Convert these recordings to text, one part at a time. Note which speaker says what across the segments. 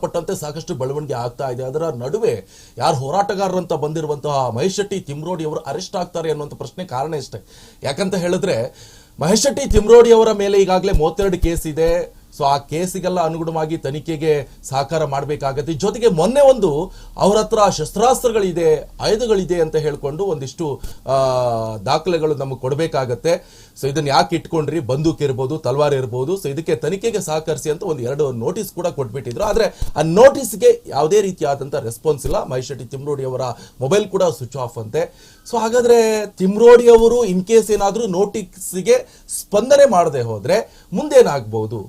Speaker 1: ಸಂಬಂಧಪಟ್ಟಂತೆ ಸಾಕಷ್ಟು ಬೆಳವಣಿಗೆ ಆಗ್ತಾ ಇದೆ. ಅದರ ನಡುವೆ ಯಾರು ಹೋರಾಟಗಾರರಂತ ಬಂದಿರುವಂತಹ ಮಹೇಶ್ ಶೆಟ್ಟಿ ತಿಮ್ರೋಡಿ ಅವರು ಅರೆಸ್ಟ್ ಆಗ್ತಾರೆ ಅನ್ನುವಂಥ ಪ್ರಶ್ನೆ ಕಾರಣ ಇಷ್ಟೇ. ಯಾಕಂತ ಹೇಳಿದ್ರೆ ಮಹೇಶ್ ಶೆಟ್ಟಿ ತಿಮ್ರೋಡಿ ಅವರ ಮೇಲೆ ಈಗಾಗಲೇ ಮೂವತ್ತೆರಡು ಕೇಸ್ ಇದೆ. ಸೊ ಆ ಕೇಸಿಗೆಲ್ಲ ಅನುಗುಣವಾಗಿ ತನಿಖೆಗೆ ಸಹಕಾರ ಮಾಡಬೇಕಾಗತ್ತೆ. ಜೊತೆಗೆ ಮೊನ್ನೆ ಒಂದು ಅವರ ಹತ್ರ ಶಸ್ತ್ರಾಸ್ತ್ರಗಳಿದೆ, ಆಯುಧಗಳಿದೆ ಅಂತ ಹೇಳಿಕೊಂಡು ಒಂದಿಷ್ಟು ದಾಖಲೆಗಳು ನಮಗೆ ಕೊಡಬೇಕಾಗತ್ತೆ. ಸೊ ಇದನ್ನ ಯಾಕೆ ಇಟ್ಕೊಂಡ್ರಿ? ಬಂದೂಕ್ ಇರ್ಬೋದು, ತಲ್ವಾರ್ ಇರ್ಬೋದು. ಸೊ ಇದಕ್ಕೆ ತನಿಖೆಗೆ ಸಹಕರಿಸಿ ಅಂತ ಒಂದು ಎರಡು ನೋಟಿಸ್ ಕೂಡ ಕೊಟ್ಬಿಟ್ಟಿದ್ರು. ಆದ್ರೆ ಆ ನೋಟಿಸ್ಗೆ ಯಾವುದೇ ರೀತಿಯಾದಂಥ ರೆಸ್ಪಾನ್ಸ್ ಇಲ್ಲ. ಮಹೇಶ್ ಶೆಟ್ಟಿ ತಿಮ್ರೋಡಿ ಅವರ ಮೊಬೈಲ್ ಕೂಡ ಸ್ವಿಚ್ ಆಫ್ ಅಂತೆ. ಸೊ ಹಾಗಾದ್ರೆ ತಿಮ್ರೋಡಿ ಅವರು ಇನ್ ಕೇಸ್ ಏನಾದರೂ ನೋಟಿಸ್ಗೆ ಸ್ಪಂದನೆ ಮಾಡದೆ ಹೋದ್ರೆ ಮುಂದೇನಾಗ್ಬೋದು?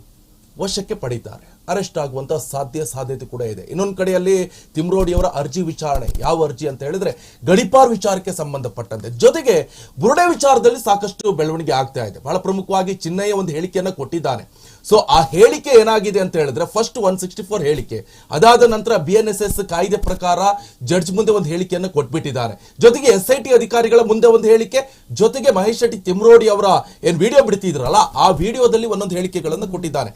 Speaker 1: ವಶಕ್ಕೆ ಪಡೀತಾರೆ. ಅರೆಸ್ಟ್ ಆಗುವಂತಹ ಸಾಧ್ಯ ಸಾಧ್ಯತೆ ಕೂಡ ಇದೆ. ಇನ್ನೊಂದು ಕಡೆಯಲ್ಲಿ ತಿಮ್ರೋಡಿಯವರ ಅರ್ಜಿ ವಿಚಾರಣೆ. ಯಾವ ಅರ್ಜಿ ಅಂತ ಹೇಳಿದ್ರೆ ಗಡಿಪಾರ್ ವಿಚಾರಕ್ಕೆ ಸಂಬಂಧಪಟ್ಟಂತೆ. ಜೊತೆಗೆ ಬುರುಡೆ ವಿಚಾರದಲ್ಲಿ ಸಾಕಷ್ಟು ಬೆಳವಣಿಗೆ ಆಗ್ತಾ ಇದೆ. ಬಹಳ ಪ್ರಮುಖವಾಗಿ ಚಿನ್ನಯ್ಯ ಒಂದು ಹೇಳಿಕೆಯನ್ನು ಕೊಟ್ಟಿದ್ದಾನೆ. ಸೊ ಆ ಹೇಳಿಕೆ ಏನಾಗಿದೆ ಅಂತ ಹೇಳಿದ್ರೆ ಫಸ್ಟ್ ಒನ್ ಸಿಕ್ಸ್ಟಿ ಫೋರ್ ಹೇಳಿಕೆ. ಅದಾದ ನಂತರ ಬಿ ಎನ್ ಎಸ್ ಎಸ್ ಕಾಯ್ದೆ ಪ್ರಕಾರ ಜಡ್ಜ್ ಮುಂದೆ ಒಂದು ಹೇಳಿಕೆಯನ್ನು ಕೊಟ್ಬಿಟ್ಟಿದ್ದಾರೆ. ಜೊತೆಗೆ ಎಸ್ ಐ ಟಿ ಅಧಿಕಾರಿಗಳ ಮುಂದೆ ಒಂದು ಹೇಳಿಕೆ, ಜೊತೆಗೆ ಮಹೇಶ್ ಶೆಟ್ಟಿ ತಿಮ್ರೋಡಿ ಅವರ ಏನ್ ವಿಡಿಯೋ ಬಿಡ್ತಿದ್ರಲ್ಲ, ಆ ವಿಡಿಯೋದಲ್ಲಿ ಒಂದೊಂದು ಹೇಳಿಕೆಗಳನ್ನು ಕೊಟ್ಟಿದ್ದಾರೆ.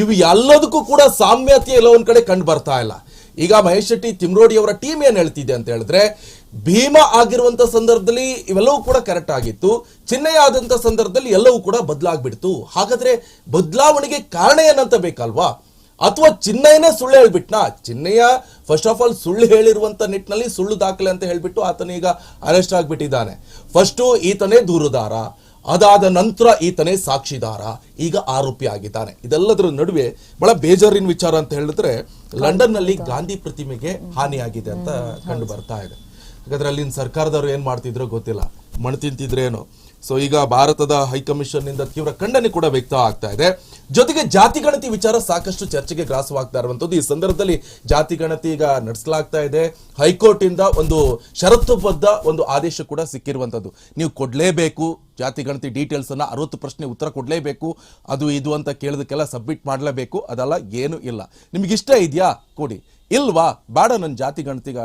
Speaker 1: ಇವು ಎಲ್ಲದಕ್ಕೂ ಕೂಡ ಸಾಮ್ಯತೆ ಎಲ್ಲ ಒಂದ್ ಕಡೆ ಕಂಡು ಬರ್ತಾ ಇಲ್ಲ. ಈಗ ಮಹೇಶ್ ಶೆಟ್ಟಿ ತಿಮ್ರೋಡಿ ಅವರ ಟೀಮ್ ಏನ್ ಹೇಳ್ತಿದೆ ಅಂತ ಹೇಳಿದ್ರೆ ಭೀಮಾ ಆಗಿರುವಂತ ಸಂದರ್ಭದಲ್ಲಿ ಇವೆಲ್ಲವೂ ಕೂಡ ಕರೆಕ್ಟ್ ಆಗಿತ್ತು. ಚಿನ್ನಯ್ಯ ಆದಂತ ಸಂದರ್ಭದಲ್ಲಿ ಎಲ್ಲವೂ ಕೂಡ ಬದಲಾಗ್ಬಿಡ್ತು. ಹಾಗಾದ್ರೆ ಬದಲಾವಣೆಗೆ ಕಾರಣ ಏನಂತ ಬೇಕಲ್ವಾ? ಅಥವಾ ಚಿನ್ನಯ್ಯನೇ ಸುಳ್ಳು ಹೇಳ್ಬಿಟ್ನಾ? ಚಿನ್ನಯ್ಯ ಫಸ್ಟ್ ಆಫ್ ಆಲ್ ಸುಳ್ಳು ಹೇಳಿರುವಂತ ನಿಟ್ಟಿನಲ್ಲಿ ಸುಳ್ಳು ದಾಖಲೆ ಅಂತ ಹೇಳ್ಬಿಟ್ಟು ಆತನ ಈಗ ಅರೆಸ್ಟ್ ಆಗ್ಬಿಟ್ಟಿದ್ದಾನೆ. ಫಸ್ಟು ಈತನೇ ದೂರುದಾರ ಅದಾದ ನಂತರ ಈತನೇ ಸಾಕ್ಷಿದಾರ ಈಗ ಆರೋಪಿ ಆಗಿದ್ದಾನೆ. ಇದೆಲ್ಲದರ ನಡುವೆ ಬಹಳ ಬೇಜಾರಿನ ವಿಚಾರ ಅಂತ ಹೇಳಿದ್ರೆ ಲಂಡನ್ನಲ್ಲಿ ಗಾಂಧಿ ಪ್ರತಿಮೆಗೆ ಹಾನಿಯಾಗಿದೆ ಅಂತ ಕಂಡು ಬರ್ತಾ ಇದೆ. ಹಾಗಾದ್ರೆ ಅಲ್ಲಿನ ಸರ್ಕಾರದವರು ಏನ್ ಮಾಡ್ತಿದ್ರೋ ಗೊತ್ತಿಲ್ಲ. ಮಣ್ ತಿಂತಿದ್ರೇನು ಸೊ ಈಗ ಭಾರತದ ಹೈಕಮಿಷನ್ನಿಂದ ತೀವ್ರ ಖಂಡನೆ ಕೂಡ ವ್ಯಕ್ತ ಆಗ್ತಾ ಇದೆ. ಜೊತೆಗೆ ಜಾತಿ ಗಣತಿ ವಿಚಾರ ಸಾಕಷ್ಟು ಚರ್ಚೆಗೆ ಗ್ರಾಸವಾಗ್ತಾ ಇರುವಂತದ್ದು ಈ ಸಂದರ್ಭದಲ್ಲಿ ಜಾತಿ ಗಣತಿ ಈಗ ನಡೆಸಲಾಗ್ತಾ ಇದೆ. ಹೈಕೋರ್ಟ್ ಇಂದ ಒಂದು ಷರತ್ತುಬದ್ಧ ಒಂದು ಆದೇಶ ಕೂಡ ಸಿಕ್ಕಿರುವಂತದ್ದು ನೀವು ಕೊಡ್ಲೇಬೇಕು. ಜಾತಿ ಗಣತಿ ಡೀಟೇಲ್ಸ್ ಅನ್ನ ಅರವತ್ತು ಪ್ರಶ್ನೆ ಉತ್ತರ ಕೊಡ್ಲೇಬೇಕು. ಅದು ಇದು ಅಂತ ಕೇಳೋದಕ್ಕೆಲ್ಲ ಸಬ್ಮಿಟ್ ಮಾಡಲೇಬೇಕು. ಅದೆಲ್ಲ ಏನು ಇಲ್ಲ. ನಿಮ್ಗೆ ಇಷ್ಟ ಇದೆಯಾ? ಕೊಡಿ. ಇಲ್ವಾ? ಬೇಡ ನನ್ನ ಜಾತಿ ಗಣತಿಗ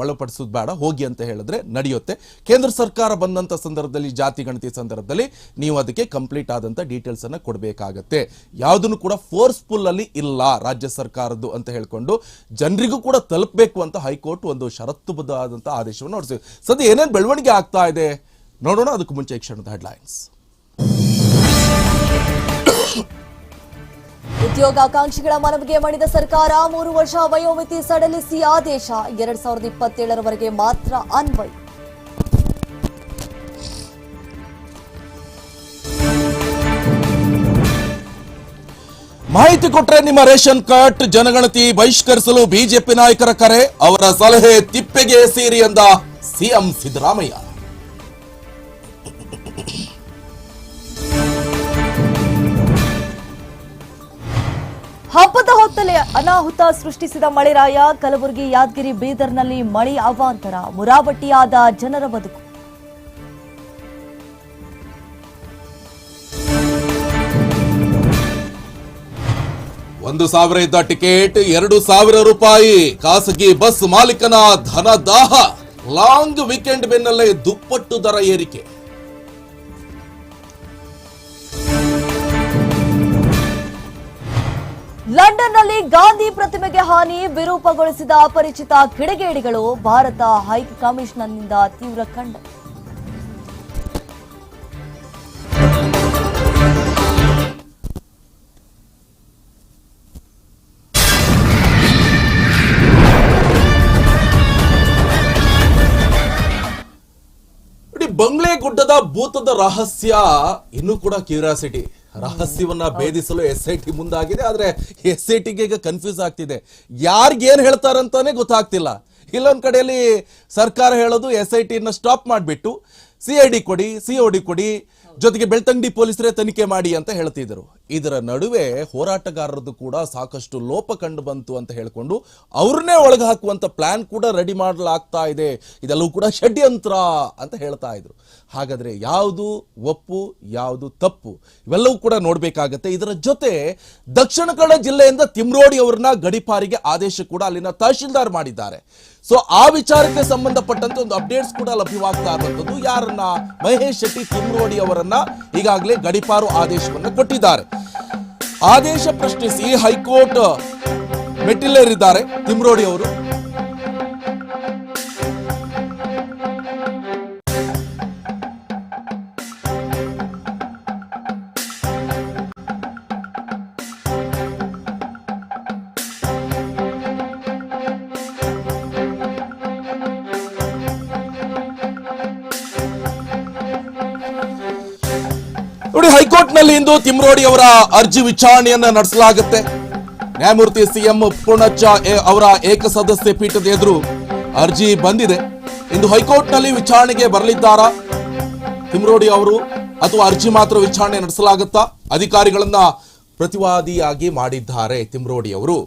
Speaker 1: ಒಳಪಡಿಸೋದು ಬೇಡ, ಹೋಗಿ ಅಂತ ಹೇಳಿದ್ರೆ ನಡೆಯುತ್ತೆ. ಕೇಂದ್ರ ಸರ್ಕಾರ ಬಂದಂಥ ಸಂದರ್ಭದಲ್ಲಿ, ಜಾತಿ ಗಣತಿ ಸಂದರ್ಭದಲ್ಲಿ ನೀವು ಅದಕ್ಕೆ ಕಂಪ್ಲೀಟ್ ಆದಂಥ ಡೀಟೇಲ್ಸ್ ಅನ್ನ ಕೊಡಬೇಕಾಗತ್ತೆ. ಯಾವುದನ್ನು ಕೂಡ ಫೋರ್ಸ್ಫುಲ್ ಅಲ್ಲಿ ಇಲ್ಲ ರಾಜ್ಯ ಸರ್ಕಾರದ್ದು ಅಂತ ಹೇಳಿಕೊಂಡು ಜನರಿಗೂ ಕೂಡ ತಲುಪಬೇಕು ಅಂತ ಹೈಕೋರ್ಟ್ ಒಂದು ಷರತ್ತುಬದ್ಧ ಆದಂಥ ಆದೇಶವನ್ನು ಹೊರಡಿಸಿದೆ. ಸದ್ಯ ಏನೇನು ಬೆಳವಣಿಗೆ ಆಗ್ತಾ ಇದೆ? ನೋಡೋಣ, ಅದಕ್ಕೆ ಮುಂಚೆ ಕ್ಷಣದ ಹೆಡ್ಲೈನ್ಸ್
Speaker 2: ಉದ್ಯೋಗಾಕಾಂಕ್ಷಿಗಳ ಮನವಿಗೆ ಮಣಿದ ಸರ್ಕಾರ ಮೂರು ವರ್ಷ ವಯೋಮಿತಿ ಸಡಲಿಸಿ ಆದೇಶ. ಎರಡ್ ಸಾವಿರದ ಇಪ್ಪತ್ತೇಳರವರೆಗೆ ಮಾತ್ರ ಅನ್ವಯ.
Speaker 1: ಮಾಹಿತಿ ಕೊಟ್ರೆ ನಿಮ್ಮ ರೇಷನ್ ಕಾರ್ಡ್ ಜನಗಣತಿ ಬಹಿಷ್ಕರಿಸಲು ಬಿಜೆಪಿ ನಾಯಕರ ಕರೆ. ಅವರ ಸಲಹೆ ತಿಪ್ಪೆಗೆ ಸೇರಿ ಎಂದ ಸಿಎಂ ಸಿದ್ದರಾಮಯ್ಯ.
Speaker 2: ಹಬ್ಬದ ಹೊತ್ತಲೇ ಅನಾಹುತ ಸೃಷ್ಟಿಸಿದ ಮಳೆರಾಯ ಕಲಬುರಗಿ, ಯಾದಗಿರಿ, ಬೀದರ್ನಲ್ಲಿ ಮಳೆ ಅವಾಂತರ ಮುರಾವಟ್ಟಿಯಾದ ಜನರ ಬದುಕು.
Speaker 1: ಒಂದು ಸಾವಿರ ಇದ್ದ ಟಿಕೆಟ್, ಎರಡು ಸಾವಿರ ರೂಪಾಯಿ, ಖಾಸಗಿ ಬಸ್ ಮಾಲೀಕನ ಧನದಾಹ. ಲಾಂಗ್ ವೀಕೆಂಡ್ ಬೆನ್ನಲ್ಲೇ ದುಪ್ಪಟ್ಟು ದರ ಏರಿಕೆ.
Speaker 2: ಲಂಡನ್ನಲ್ಲಿ ಗಾಂಧಿ ಪ್ರತಿಮೆಗೆ ಹಾನಿ ವಿರೂಪಗೊಳಿಸಿದ ಅಪರಿಚಿತ ಕಿಡಿಗೇಡಿಗಳು ಭಾರತ ಹೈಕಮಿಷನ್ನಿಂದ ತೀವ್ರ ಖಂಡನೆ
Speaker 1: ಬಂಗ್ಲೆ ಗುಡ್ಡದ ಭೂತದ ರಹಸ್ಯ ಇನ್ನೂ ಕೂಡ ಕ್ಯೂರಿಯಾಸಿಟಿ. ರಹಸ್ಯವನ್ನ ಭೇದಿಸಲು ಎಸ್ ಐ ಟಿ ಮುಂದಾಗಿದೆ ಆದ್ರೆ ಎಸ್ ಐ ಟಿಗೆ ಈಗ ಕನ್ಫ್ಯೂಸ್ ಆಗ್ತಿದೆ. ಯಾರಿಗೇನ್ ಹೇಳ್ತಾರಂತಾನೆ ಗೊತ್ತಾಗ್ತಿಲ್ಲ. ಇಲ್ಲೊಂದ್ ಕಡೆಯಲ್ಲಿ ಸರ್ಕಾರ ಹೇಳೋದು ಎಸ್ ಐ ಟಿನ ಸ್ಟಾಪ್ ಮಾಡಿಬಿಟ್ಟು ಸಿ ಐ ಡಿ ಕೊಡಿ ಸಿ ಒ ಡಿ ಕೊಡಿ ಜೊತೆಗೆ ಬೆಳ್ತಂಗಡಿ ಪೊಲೀಸರೇ ತನಿಖೆ ಮಾಡಿ ಅಂತ ಹೇಳ್ತಿದ್ರು. ಇದರ ನಡುವೆ ಹೋರಾಟಗಾರರದ್ದು ಕೂಡ ಸಾಕಷ್ಟು ಲೋಪ ಕಂಡು ಬಂತು ಅಂತ ಹೇಳಿಕೊಂಡು ಅವ್ರನ್ನೇ ಒಳಗೆ ಹಾಕುವಂಥ ಪ್ಲಾನ್ ಕೂಡ ರೆಡಿ ಮಾಡಲಾಗ್ತಾ ಇದೆ. ಇದೆಲ್ಲವೂ ಕೂಡ ಷಡ್ಯಂತ್ರ ಅಂತ ಹೇಳ್ತಾ ಇದ್ರು. ಹಾಗಾದ್ರೆ ಯಾವುದು ಒಪ್ಪು, ಯಾವುದು ತಪ್ಪು? ಇವೆಲ್ಲವೂ ಕೂಡ ನೋಡಬೇಕಾಗತ್ತೆ. ಇದರ ಜೊತೆ ದಕ್ಷಿಣ ಕನ್ನಡ ಜಿಲ್ಲೆಯಿಂದ ತಿಮ್ರೋಡಿ ಅವ್ರನ್ನ ಗಡಿಪಾರಿಗೆ ಆದೇಶ ಕೂಡ ಅಲ್ಲಿನ ತಹಶೀಲ್ದಾರ್ ಮಾಡಿದ್ದಾರೆ. ಸೊ ಆ ವಿಚಾರಕ್ಕೆ ಸಂಬಂಧಪಟ್ಟಂತೆ ಒಂದು ಅಪ್ಡೇಟ್ಸ್ ಕೂಡ ಲಭ್ಯವಾಗ್ತಾ ಇರುವಂಥದ್ದು ಯಾರನ್ನ? ಮಹೇಶ್ ಶೆಟ್ಟಿ ತಿಮ್ರೋಡಿ ಅವರನ್ನ ಈಗಾಗಲೇ ಗಡಿಪಾರು ಆದೇಶವನ್ನು ಕೊಟ್ಟಿದ್ದಾರೆ. ಆದೇಶ ಪ್ರಶ್ನಿಸಿ ಹೈಕೋರ್ಟ್ ಮೆಟ್ಟಿಲೇರಿದ್ದಾರೆ ತಿಮ್ರೋಡಿ ಅವರು. ನೋಡಿ ಹೈಕೋರ್ಟ್ನಲ್ಲಿ ಇಂದು ತಿಮ್ರೋಡಿ ಅವರ ಅರ್ಜಿ ವಿಚಾರಣೆಯನ್ನ ನಡೆಸಲಾಗುತ್ತೆ. ನ್ಯಾಯಮೂರ್ತಿ ಸಿಎಂ ಪೂರ್ಣಚ್ಚ ಅವರ ಏಕಸದಸ್ಯ ಪೀಠದ ಎದುರು ಅರ್ಜಿ ಬಂದಿದೆ. ಇಂದು ಹೈಕೋರ್ಟ್ನಲ್ಲಿ ವಿಚಾರಣೆಗೆ ಬರಲಿದ್ದಾರಾ? ತಿಮ್ರೋಡಿ ಅವರು ಅಥವಾ ಅರ್ಜಿ ಮಾತ್ರ ವಿಚಾರಣೆ ನಡೆಸಲಾಗುತ್ತಾ? ಅಧಿಕಾರಿಗಳನ್ನ ಪ್ರತಿವಾದಿಯಾಗಿ ಮಾಡಿದ್ದಾರೆ ತಿಮ್ರೋಡಿ ಅವರು.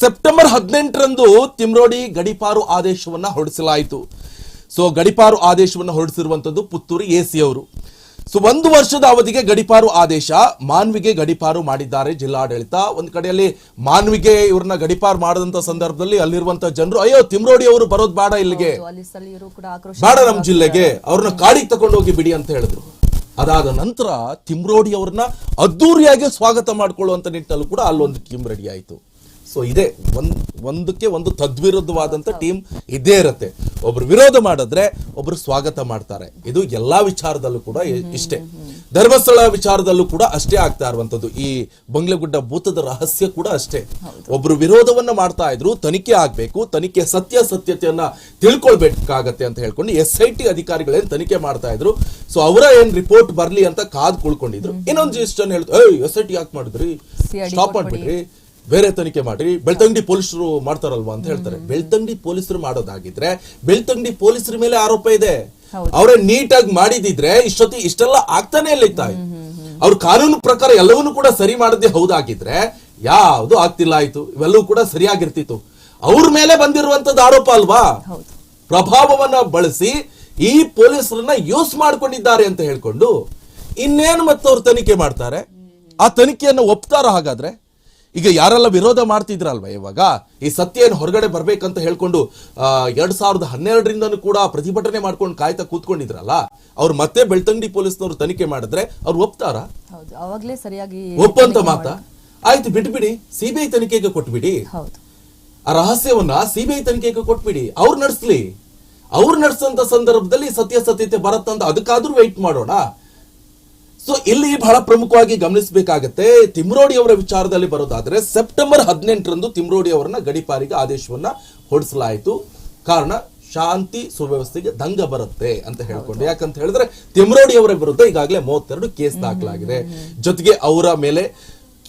Speaker 1: ಸೆಪ್ಟೆಂಬರ್ ಹದಿನೆಂಟರಂದು ತಿಮ್ರೋಡಿ ಗಡಿಪಾರು ಆದೇಶವನ್ನ ಹೊರಡಿಸಲಾಯಿತು. ಸೊ ಗಡಿಪಾರು ಆದೇಶವನ್ನು ಹೊರಡಿಸಿರುವಂತದ್ದು ಪುತ್ತೂರು ಎಸಿ ಅವರು. ಸೊ ಒಂದು ವರ್ಷದ ಅವಧಿಗೆ ಗಡಿಪಾರು ಆದೇಶ ಮಾನ್ವಿಗೆ ಗಡಿಪಾರು ಮಾಡಿದ್ದಾರೆ ಜಿಲ್ಲಾಡಳಿತ. ಒಂದು ಕಡೆಯಲ್ಲಿ ಮಾನ್ವಿಗೆ ಇವ್ರನ್ನ ಗಡಿಪಾರು ಮಾಡದಂತ ಸಂದರ್ಭದಲ್ಲಿ ಅಲ್ಲಿರುವಂತ ಜನರು ಅಯ್ಯೋ ತಿಮ್ರೋಡಿ ಅವರು ಬರೋದು ಬೇಡ ಇಲ್ಲಿಗೆ. ಬೇಡ ನಮ್ ಜಿಲ್ಲೆಗೆ ಅವ್ರನ್ನ ಕಾಡಿಗೆ ತಗೊಂಡು ಹೋಗಿ ಬಿಡಿ ಅಂತ ಹೇಳಿದ್ರು. ಅದಾದ ನಂತರ ತಿಮ್ರೋಡಿ ಅವ್ರನ್ನ ಅದ್ದೂರಿಯಾಗಿ ಸ್ವಾಗತ ಮಾಡ್ಕೊಳ್ಳುವಂತ ನಿಟ್ಟಲ್ಲೂ ಕೂಡ ಅಲ್ಲೊಂದು ಟೀಮ್ ರೆಡಿ ಆಯ್ತು. ಸೊ ಇದೇ ಒಂದ್ ಒಂದಕ್ಕೆ ಒಂದು ತದ್ವಿರುದ್ಧವಾದಂತ ಟೀಮ್ ಇದ್ದೇ ಇರುತ್ತೆ. ಒಬ್ರು ವಿರೋಧ ಮಾಡಿದ್ರೆ ಒಬ್ರು ಸ್ವಾಗತ ಮಾಡ್ತಾರೆ. ಇದು ಎಲ್ಲಾ ವಿಚಾರದಲ್ಲೂ ಕೂಡ ಇಷ್ಟೇ. ಧರ್ಮಸ್ಥಳ ವಿಚಾರದಲ್ಲೂ ಕೂಡ ಅಷ್ಟೇ ಆಗ್ತಾ ಇರುವಂತದ್ದು. ಈ ಬಂಗ್ಲೆಗುಡ್ಡ ಭೂತದ ರಹಸ್ಯ ಕೂಡ ಅಷ್ಟೇ. ಒಬ್ರು ವಿರೋಧವನ್ನ ಮಾಡ್ತಾ ಇದ್ರು ತನಿಖೆ ಆಗ್ಬೇಕು ತನಿಖೆ ಸತ್ಯ ಸತ್ಯತೆಯನ್ನ ತಿಳ್ಕೊಳ್ಬೇಕಾಗತ್ತೆ ಅಂತ ಹೇಳ್ಕೊಂಡು ಎಸ್ ಐ ಟಿ ಅಧಿಕಾರಿಗಳೇನು ತನಿಖೆ ಮಾಡ್ತಾ ಇದ್ರು. ಸೊ ಅವರ ಏನ್ ರಿಪೋರ್ಟ್ ಬರ್ಲಿ ಅಂತ ಕಾದ್ ಕುಳ್ಕೊಂಡಿದ್ರು. ಇನ್ನೊಂದು ಇಷ್ಟು ಜನ ಹೇಳ್ತಾರೆ ಎಸ್ ಐ ಟಿ ಯಾಕೆ ಮಾಡಿದ್ರಿ? ಸ್ಟಾಪ್. ಮಾಡ್ಬಿಡ್ರಿ. ಬೇರೆ ತನಿಖೆ ಮಾಡಿ ಬೆಳ್ತಂಗಡಿ ಪೊಲೀಸರು ಮಾಡ್ತಾರಲ್ವಾ ಅಂತ ಹೇಳ್ತಾರೆ. ಬೆಳ್ತಂಗಡಿ ಪೊಲೀಸರು ಮಾಡೋದಾಗಿದ್ರೆ ಬೆಳ್ತಂಗಡಿ ಪೊಲೀಸರ ಮೇಲೆ ಆರೋಪ ಇದೆ. ಅವರೇ ನೀಟಾಗಿ ಮಾಡಿದಿದ್ರೆ ಇಷ್ಟೊತ್ತಿ ಇಷ್ಟೆಲ್ಲ ಆಗ್ತಾನೆ ಇಲ್ಲ ತಾಯಿ. ಅವ್ರ ಕಾನೂನು ಪ್ರಕಾರ ಎಲ್ಲವನ್ನೂ ಕೂಡ ಸರಿ ಮಾಡದೆ ಹೌದಾಗಿದ್ರೆ ಯಾವುದು ಆಗ್ತಿಲ್ಲ ಆಯ್ತು. ಇವೆಲ್ಲವೂ ಕೂಡ ಸರಿಯಾಗಿರ್ತಿತ್ತು. ಅವ್ರ ಮೇಲೆ ಬಂದಿರುವಂತದ್ದು ಆರೋಪ ಅಲ್ವಾ? ಪ್ರಭಾವವನ್ನ ಬಳಸಿ ಈ ಪೊಲೀಸರನ್ನ ಯೂಸ್ ಮಾಡ್ಕೊಂಡಿದ್ದಾರೆ ಅಂತ ಹೇಳ್ಕೊಂಡು ಇನ್ನೇನು ಮತ್ತೆ ಅವ್ರು ತನಿಖೆ ಮಾಡ್ತಾರೆ? ಆ ತನಿಖೆಯನ್ನು ಒಪ್ತಾರ ಹಾಗಾದ್ರೆ? ಈಗ ಯಾರೆಲ್ಲ ವಿರೋಧ ಮಾಡ್ತಿದ್ರಲ್ವ ಇವಾಗ? ಈ ಸತ್ಯ ಏನು ಹೊರಗಡೆ ಬರ್ಬೇಕಂತ ಹೇಳ್ಕೊಂಡು ಎರಡ್ ಸಾವಿರದ ಹನ್ನೆರಡರಿಂದನೂ ಕೂಡ ಪ್ರತಿಭಟನೆ ಮಾಡ್ಕೊಂಡು ಕಾಯ್ತಾ ಕೂತ್ಕೊಂಡಿದ್ರಲ್ಲ ಅವ್ರು ಮತ್ತೆ ಬೆಳ್ತಂಗಡಿ ಪೊಲೀಸ್ನವ್ರು ತನಿಖೆ ಮಾಡಿದ್ರೆ ಅವ್ರು ಒಪ್ತಾರ?
Speaker 2: ಅವಾಗ್ಲೇ ಸರಿಯಾಗಿ
Speaker 1: ಒಪ್ಪಂತ ಮಾತ? ಆಯ್ತು ಬಿಟ್ಬಿಡಿ ಸಿಬಿಐ ತನಿಖೆಗೆ ಕೊಟ್ಬಿಡಿ. ಆ ರಹಸ್ಯವನ್ನ ಸಿಬಿಐ ತನಿಖೆಗೆ ಕೊಟ್ಬಿಡಿ. ಅವ್ರು ನಡೆಸ್ಲಿ. ಅವ್ರು ನಡೆಸಂತ ಸಂದರ್ಭದಲ್ಲಿ ಸತ್ಯಾಸತ್ಯತೆ ಬರತ್ತಂತ ಅದಕ್ಕಾದ್ರೂ ವೆಯ್ಟ್ ಮಾಡೋಣ. ಸೊ ಇಲ್ಲಿ ಬಹಳ ಪ್ರಮುಖವಾಗಿ ಗಮನಿಸಬೇಕಾಗತ್ತೆ ತಿಮ್ರೋಡಿ ಅವರ ವಿಚಾರದಲ್ಲಿ ಬರೋದಾದ್ರೆ ಸೆಪ್ಟೆಂಬರ್ ಹದಿನೆಂಟರಂದು ತಿಮ್ರೋಡಿ ಅವರನ್ನ ಗಡಿಪಾರಿಗೆ ಆದೇಶವನ್ನ ಹೊರಡಿಸಲಾಯಿತು. ಕಾರಣ ಶಾಂತಿ ಸುವ್ಯವಸ್ಥೆಗೆ ದಂಗ ಬರುತ್ತೆ ಅಂತ ಹೇಳ್ಕೊಂಡು. ಯಾಕಂತ ಹೇಳಿದ್ರೆ ತಿಮ್ರೋಡಿ ಅವರ ವಿರುದ್ಧ ಈಗಾಗಲೇ ಮೂವತ್ತೆರಡು ಕೇಸ್ ದಾಖಲಾಗಿದೆ. ಜೊತೆಗೆ ಅವರ ಮೇಲೆ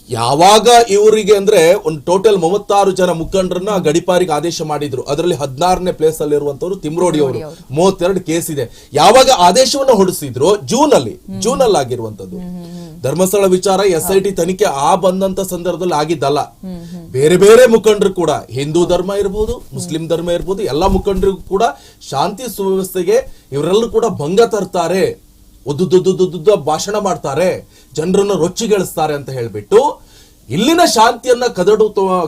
Speaker 1: ಯಾವಾಗ ಇವರಿಗೆ ಅಂದ್ರೆ ಒಂದು ಟೋಟಲ್ ಮೂವತ್ತಾರು ಜನ ಮುಖಂಡರನ್ನ ಗಡಿಪಾರಿಗೆ ಆದೇಶ ಮಾಡಿದ್ರು. ಅದರಲ್ಲಿ ಹದಿನಾರನೇ ಪ್ಲೇಸ್ ಅಲ್ಲಿ ಇರುವಂತವ್ರು ತಿಮ್ರೋಡಿ ಅವರು. ಮೂವತ್ತೆರಡು ಕೇಸ್ ಇದೆ. ಯಾವಾಗ ಆದೇಶವನ್ನ ಹೊಡಿಸಿದ್ರು ಜೂನ್ ಅಲ್ಲಿ ಜೂನ್ ಅಲ್ಲಿ ಆಗಿರುವಂತದ್ದು ಧರ್ಮಸ್ಥಳ ವಿಚಾರ ಎಸ್ ಐ ಟಿ ತನಿಖೆ ಆ ಬಂದಂತ ಸಂದರ್ಭದಲ್ಲಿ ಆಗಿದ್ದಲ್ಲ. ಬೇರೆ ಬೇರೆ ಮುಖಂಡರು ಕೂಡ ಹಿಂದೂ ಧರ್ಮ ಇರ್ಬೋದು ಮುಸ್ಲಿಂ ಧರ್ಮ ಇರ್ಬೋದು ಎಲ್ಲಾ ಮುಖಂಡರಿಗೂ ಕೂಡ ಶಾಂತಿ ಸುವ್ಯವಸ್ಥೆಗೆ ಇವರೆಲ್ಲರೂ ಕೂಡ ಭಂಗ ತರ್ತಾರೆ. ಉದ್ದುದ್ದುದ್ದುದ್ದ ಭಾಷಣ ಮಾಡ್ತಾರೆ ಜನರನ್ನ ರೊಚ್ಚಿಗೆಳಿಸ್ತಾರೆ ಅಂತ ಹೇಳ್ಬಿಟ್ಟು ಇಲ್ಲಿನ ಶಾಂತಿಯನ್ನ ಕದಡು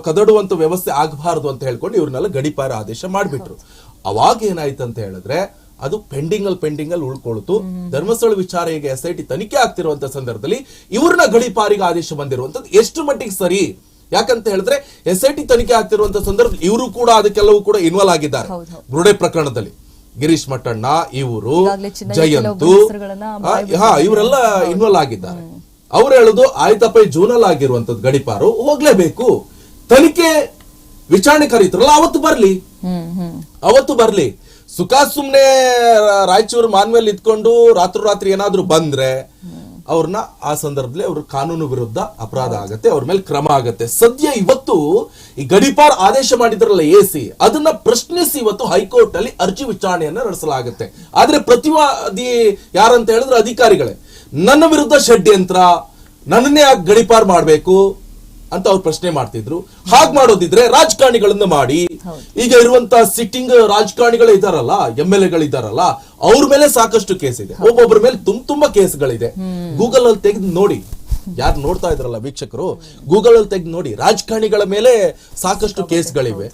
Speaker 1: ಕದಡುವಂತ ವ್ಯವಸ್ಥೆ ಆಗಬಾರದು ಅಂತ ಹೇಳ್ಕೊಂಡು ಇವ್ರನ್ನೆಲ್ಲ ಗಡಿಪಾರ ಆದೇಶ ಮಾಡಿಬಿಟ್ರು. ಅವಾಗ ಏನಾಯ್ತು ಅಂತ ಹೇಳಿದ್ರೆ ಅದು ಪೆಂಡಿಂಗ್ ಅಲ್ಲಿ ಪೆಂಡಿಂಗ್ ಅಲ್ಲಿ ಉಳ್ಕೊಳ್ತು. ಧರ್ಮಸ್ಥಳ ವಿಚಾರ ಈಗ ಎಸ್ ಐ ಟಿ ತನಿಖೆ ಆಗ್ತಿರುವಂತ ಸಂದರ್ಭದಲ್ಲಿ ಇವ್ರನ್ನ ಗಡಿಪಾರಿಗೆ ಆದೇಶ ಬಂದಿರುವಂತದ್ದು ಎಷ್ಟು ಮಟ್ಟಿಗೆ ಸರಿ? ಯಾಕಂತ ಹೇಳಿದ್ರೆ ಎಸ್ ಐ ಟಿ ತನಿಖೆ ಆಗ್ತಿರುವಂತ ಸಂದರ್ಭದಲ್ಲಿ ಇವರು ಕೂಡ ಅದಕ್ಕೆಲ್ಲವೂ ಕೂಡ ಇನ್ವಾಲ್ವ್ ಆಗಿದ್ದಾರೆ. ಬುರುಡೆ ಪ್ರಕರಣದಲ್ಲಿ. ಗಿರೀಶ್ ಮಟ್ಟಣ್ಣ ಇವರು ಜಯಂತು ಹಾ ಇವರೆಲ್ಲ ಇನ್ವಾಲ್ವ್ ಆಗಿದ್ದಾರೆ. ಅವ್ರು ಹೇಳುದು ಆಯ್ತಪ್ಪ ಜೂನಲ್ ಜೂನ್ ಅಲ್ಲಿ ಆಗಿರುವಂತದ್ದು ಗಡಿಪಾರು ಹೋಗ್ಲೇಬೇಕು. ತನಿಖೆ ವಿಚಾರಣೆ ಕರೀತಾರಲ್ಲ ಅವತ್ತು ಬರ್ಲಿ. ಅವತ್ತು ಬರ್ಲಿ. ಸುಖ ಸುಮ್ನೆ ರಾಯಚೂರು ಮಾನ್ಮೇಲೆ ಇದ್ಕೊಂಡು ರಾತ್ರಿ ರಾತ್ರಿ ಏನಾದ್ರೂ ಬಂದ್ರೆ ಅವ್ರನ್ನ ಆ ಸಂದರ್ಭದಲ್ಲಿ ಅವ್ರ ಕಾನೂನು ವಿರುದ್ಧ ಅಪರಾಧ ಆಗತ್ತೆ, ಅವ್ರ ಮೇಲೆ ಕ್ರಮ ಆಗತ್ತೆ. ಸದ್ಯ ಇವತ್ತು ಈ ಗಡಿಪಾರ್ ಆದೇಶ ಮಾಡಿದ್ರಲ್ಲ ಎ ಸಿ, ಅದನ್ನ ಪ್ರಶ್ನಿಸಿ ಇವತ್ತು ಹೈಕೋರ್ಟ್ ಅಲ್ಲಿ ಅರ್ಜಿ ವಿಚಾರಣೆಯನ್ನ ನಡೆಸಲಾಗುತ್ತೆ. ಆದ್ರೆ ಪ್ರತಿವಾದಿ ಯಾರಂತ ಹೇಳಿದ್ರೆ ಅಧಿಕಾರಿಗಳೇ. ನನ್ನ ವಿರುದ್ಧ ಷಡ್ಯಂತ್ರ, ನನ್ನನ್ನೇ ಗಡಿಪಾರ್ ಮಾಡ್ಬೇಕು? ಅಂತ ಅವ್ರು ಪ್ರಶ್ನೆ ಮಾಡ್ತಿದ್ರು. ಹಾಗೆ ಮಾಡೋದಿದ್ರೆ ರಾಜಕಾರಣಿಗಳನ್ನ ಮಾಡಿ ಈಗ ಇರುವಂತ ಸಿಟ್ಟಿಂಗ್ ರಾಜಕಾರಣಿಗಳು ಇದಾರಲ್ಲ ಎಂ ಎಲ್ ಎಗಳಿದಾರಲ್ಲ ಅವ್ರ ಮೇಲೆ ಸಾಕಷ್ಟು ಕೇಸ್ ಇದೆ. ಒಬ್ಬೊಬ್ಬರ ಮೇಲೆ ತುಂಬ ತುಂಬಾ ಕೇಸ್ಗಳಿದೆ. ಗೂಗಲ್ ಅಲ್ಲಿ ತೆಗೆದು ನೋಡಿ. ಯಾರು ನೋಡ್ತಾ ಇದ್ರಲ್ಲ ವೀಕ್ಷಕರು ಗೂಗಲ್ ಅಲ್ಲಿ ತೆಗೆದು ನೋಡಿ. ರಾಜಕಾರಣಿಗಳ ಮೇಲೆ ಸಾಕಷ್ಟು ಕೇಸ್ಗಳಿವೆ.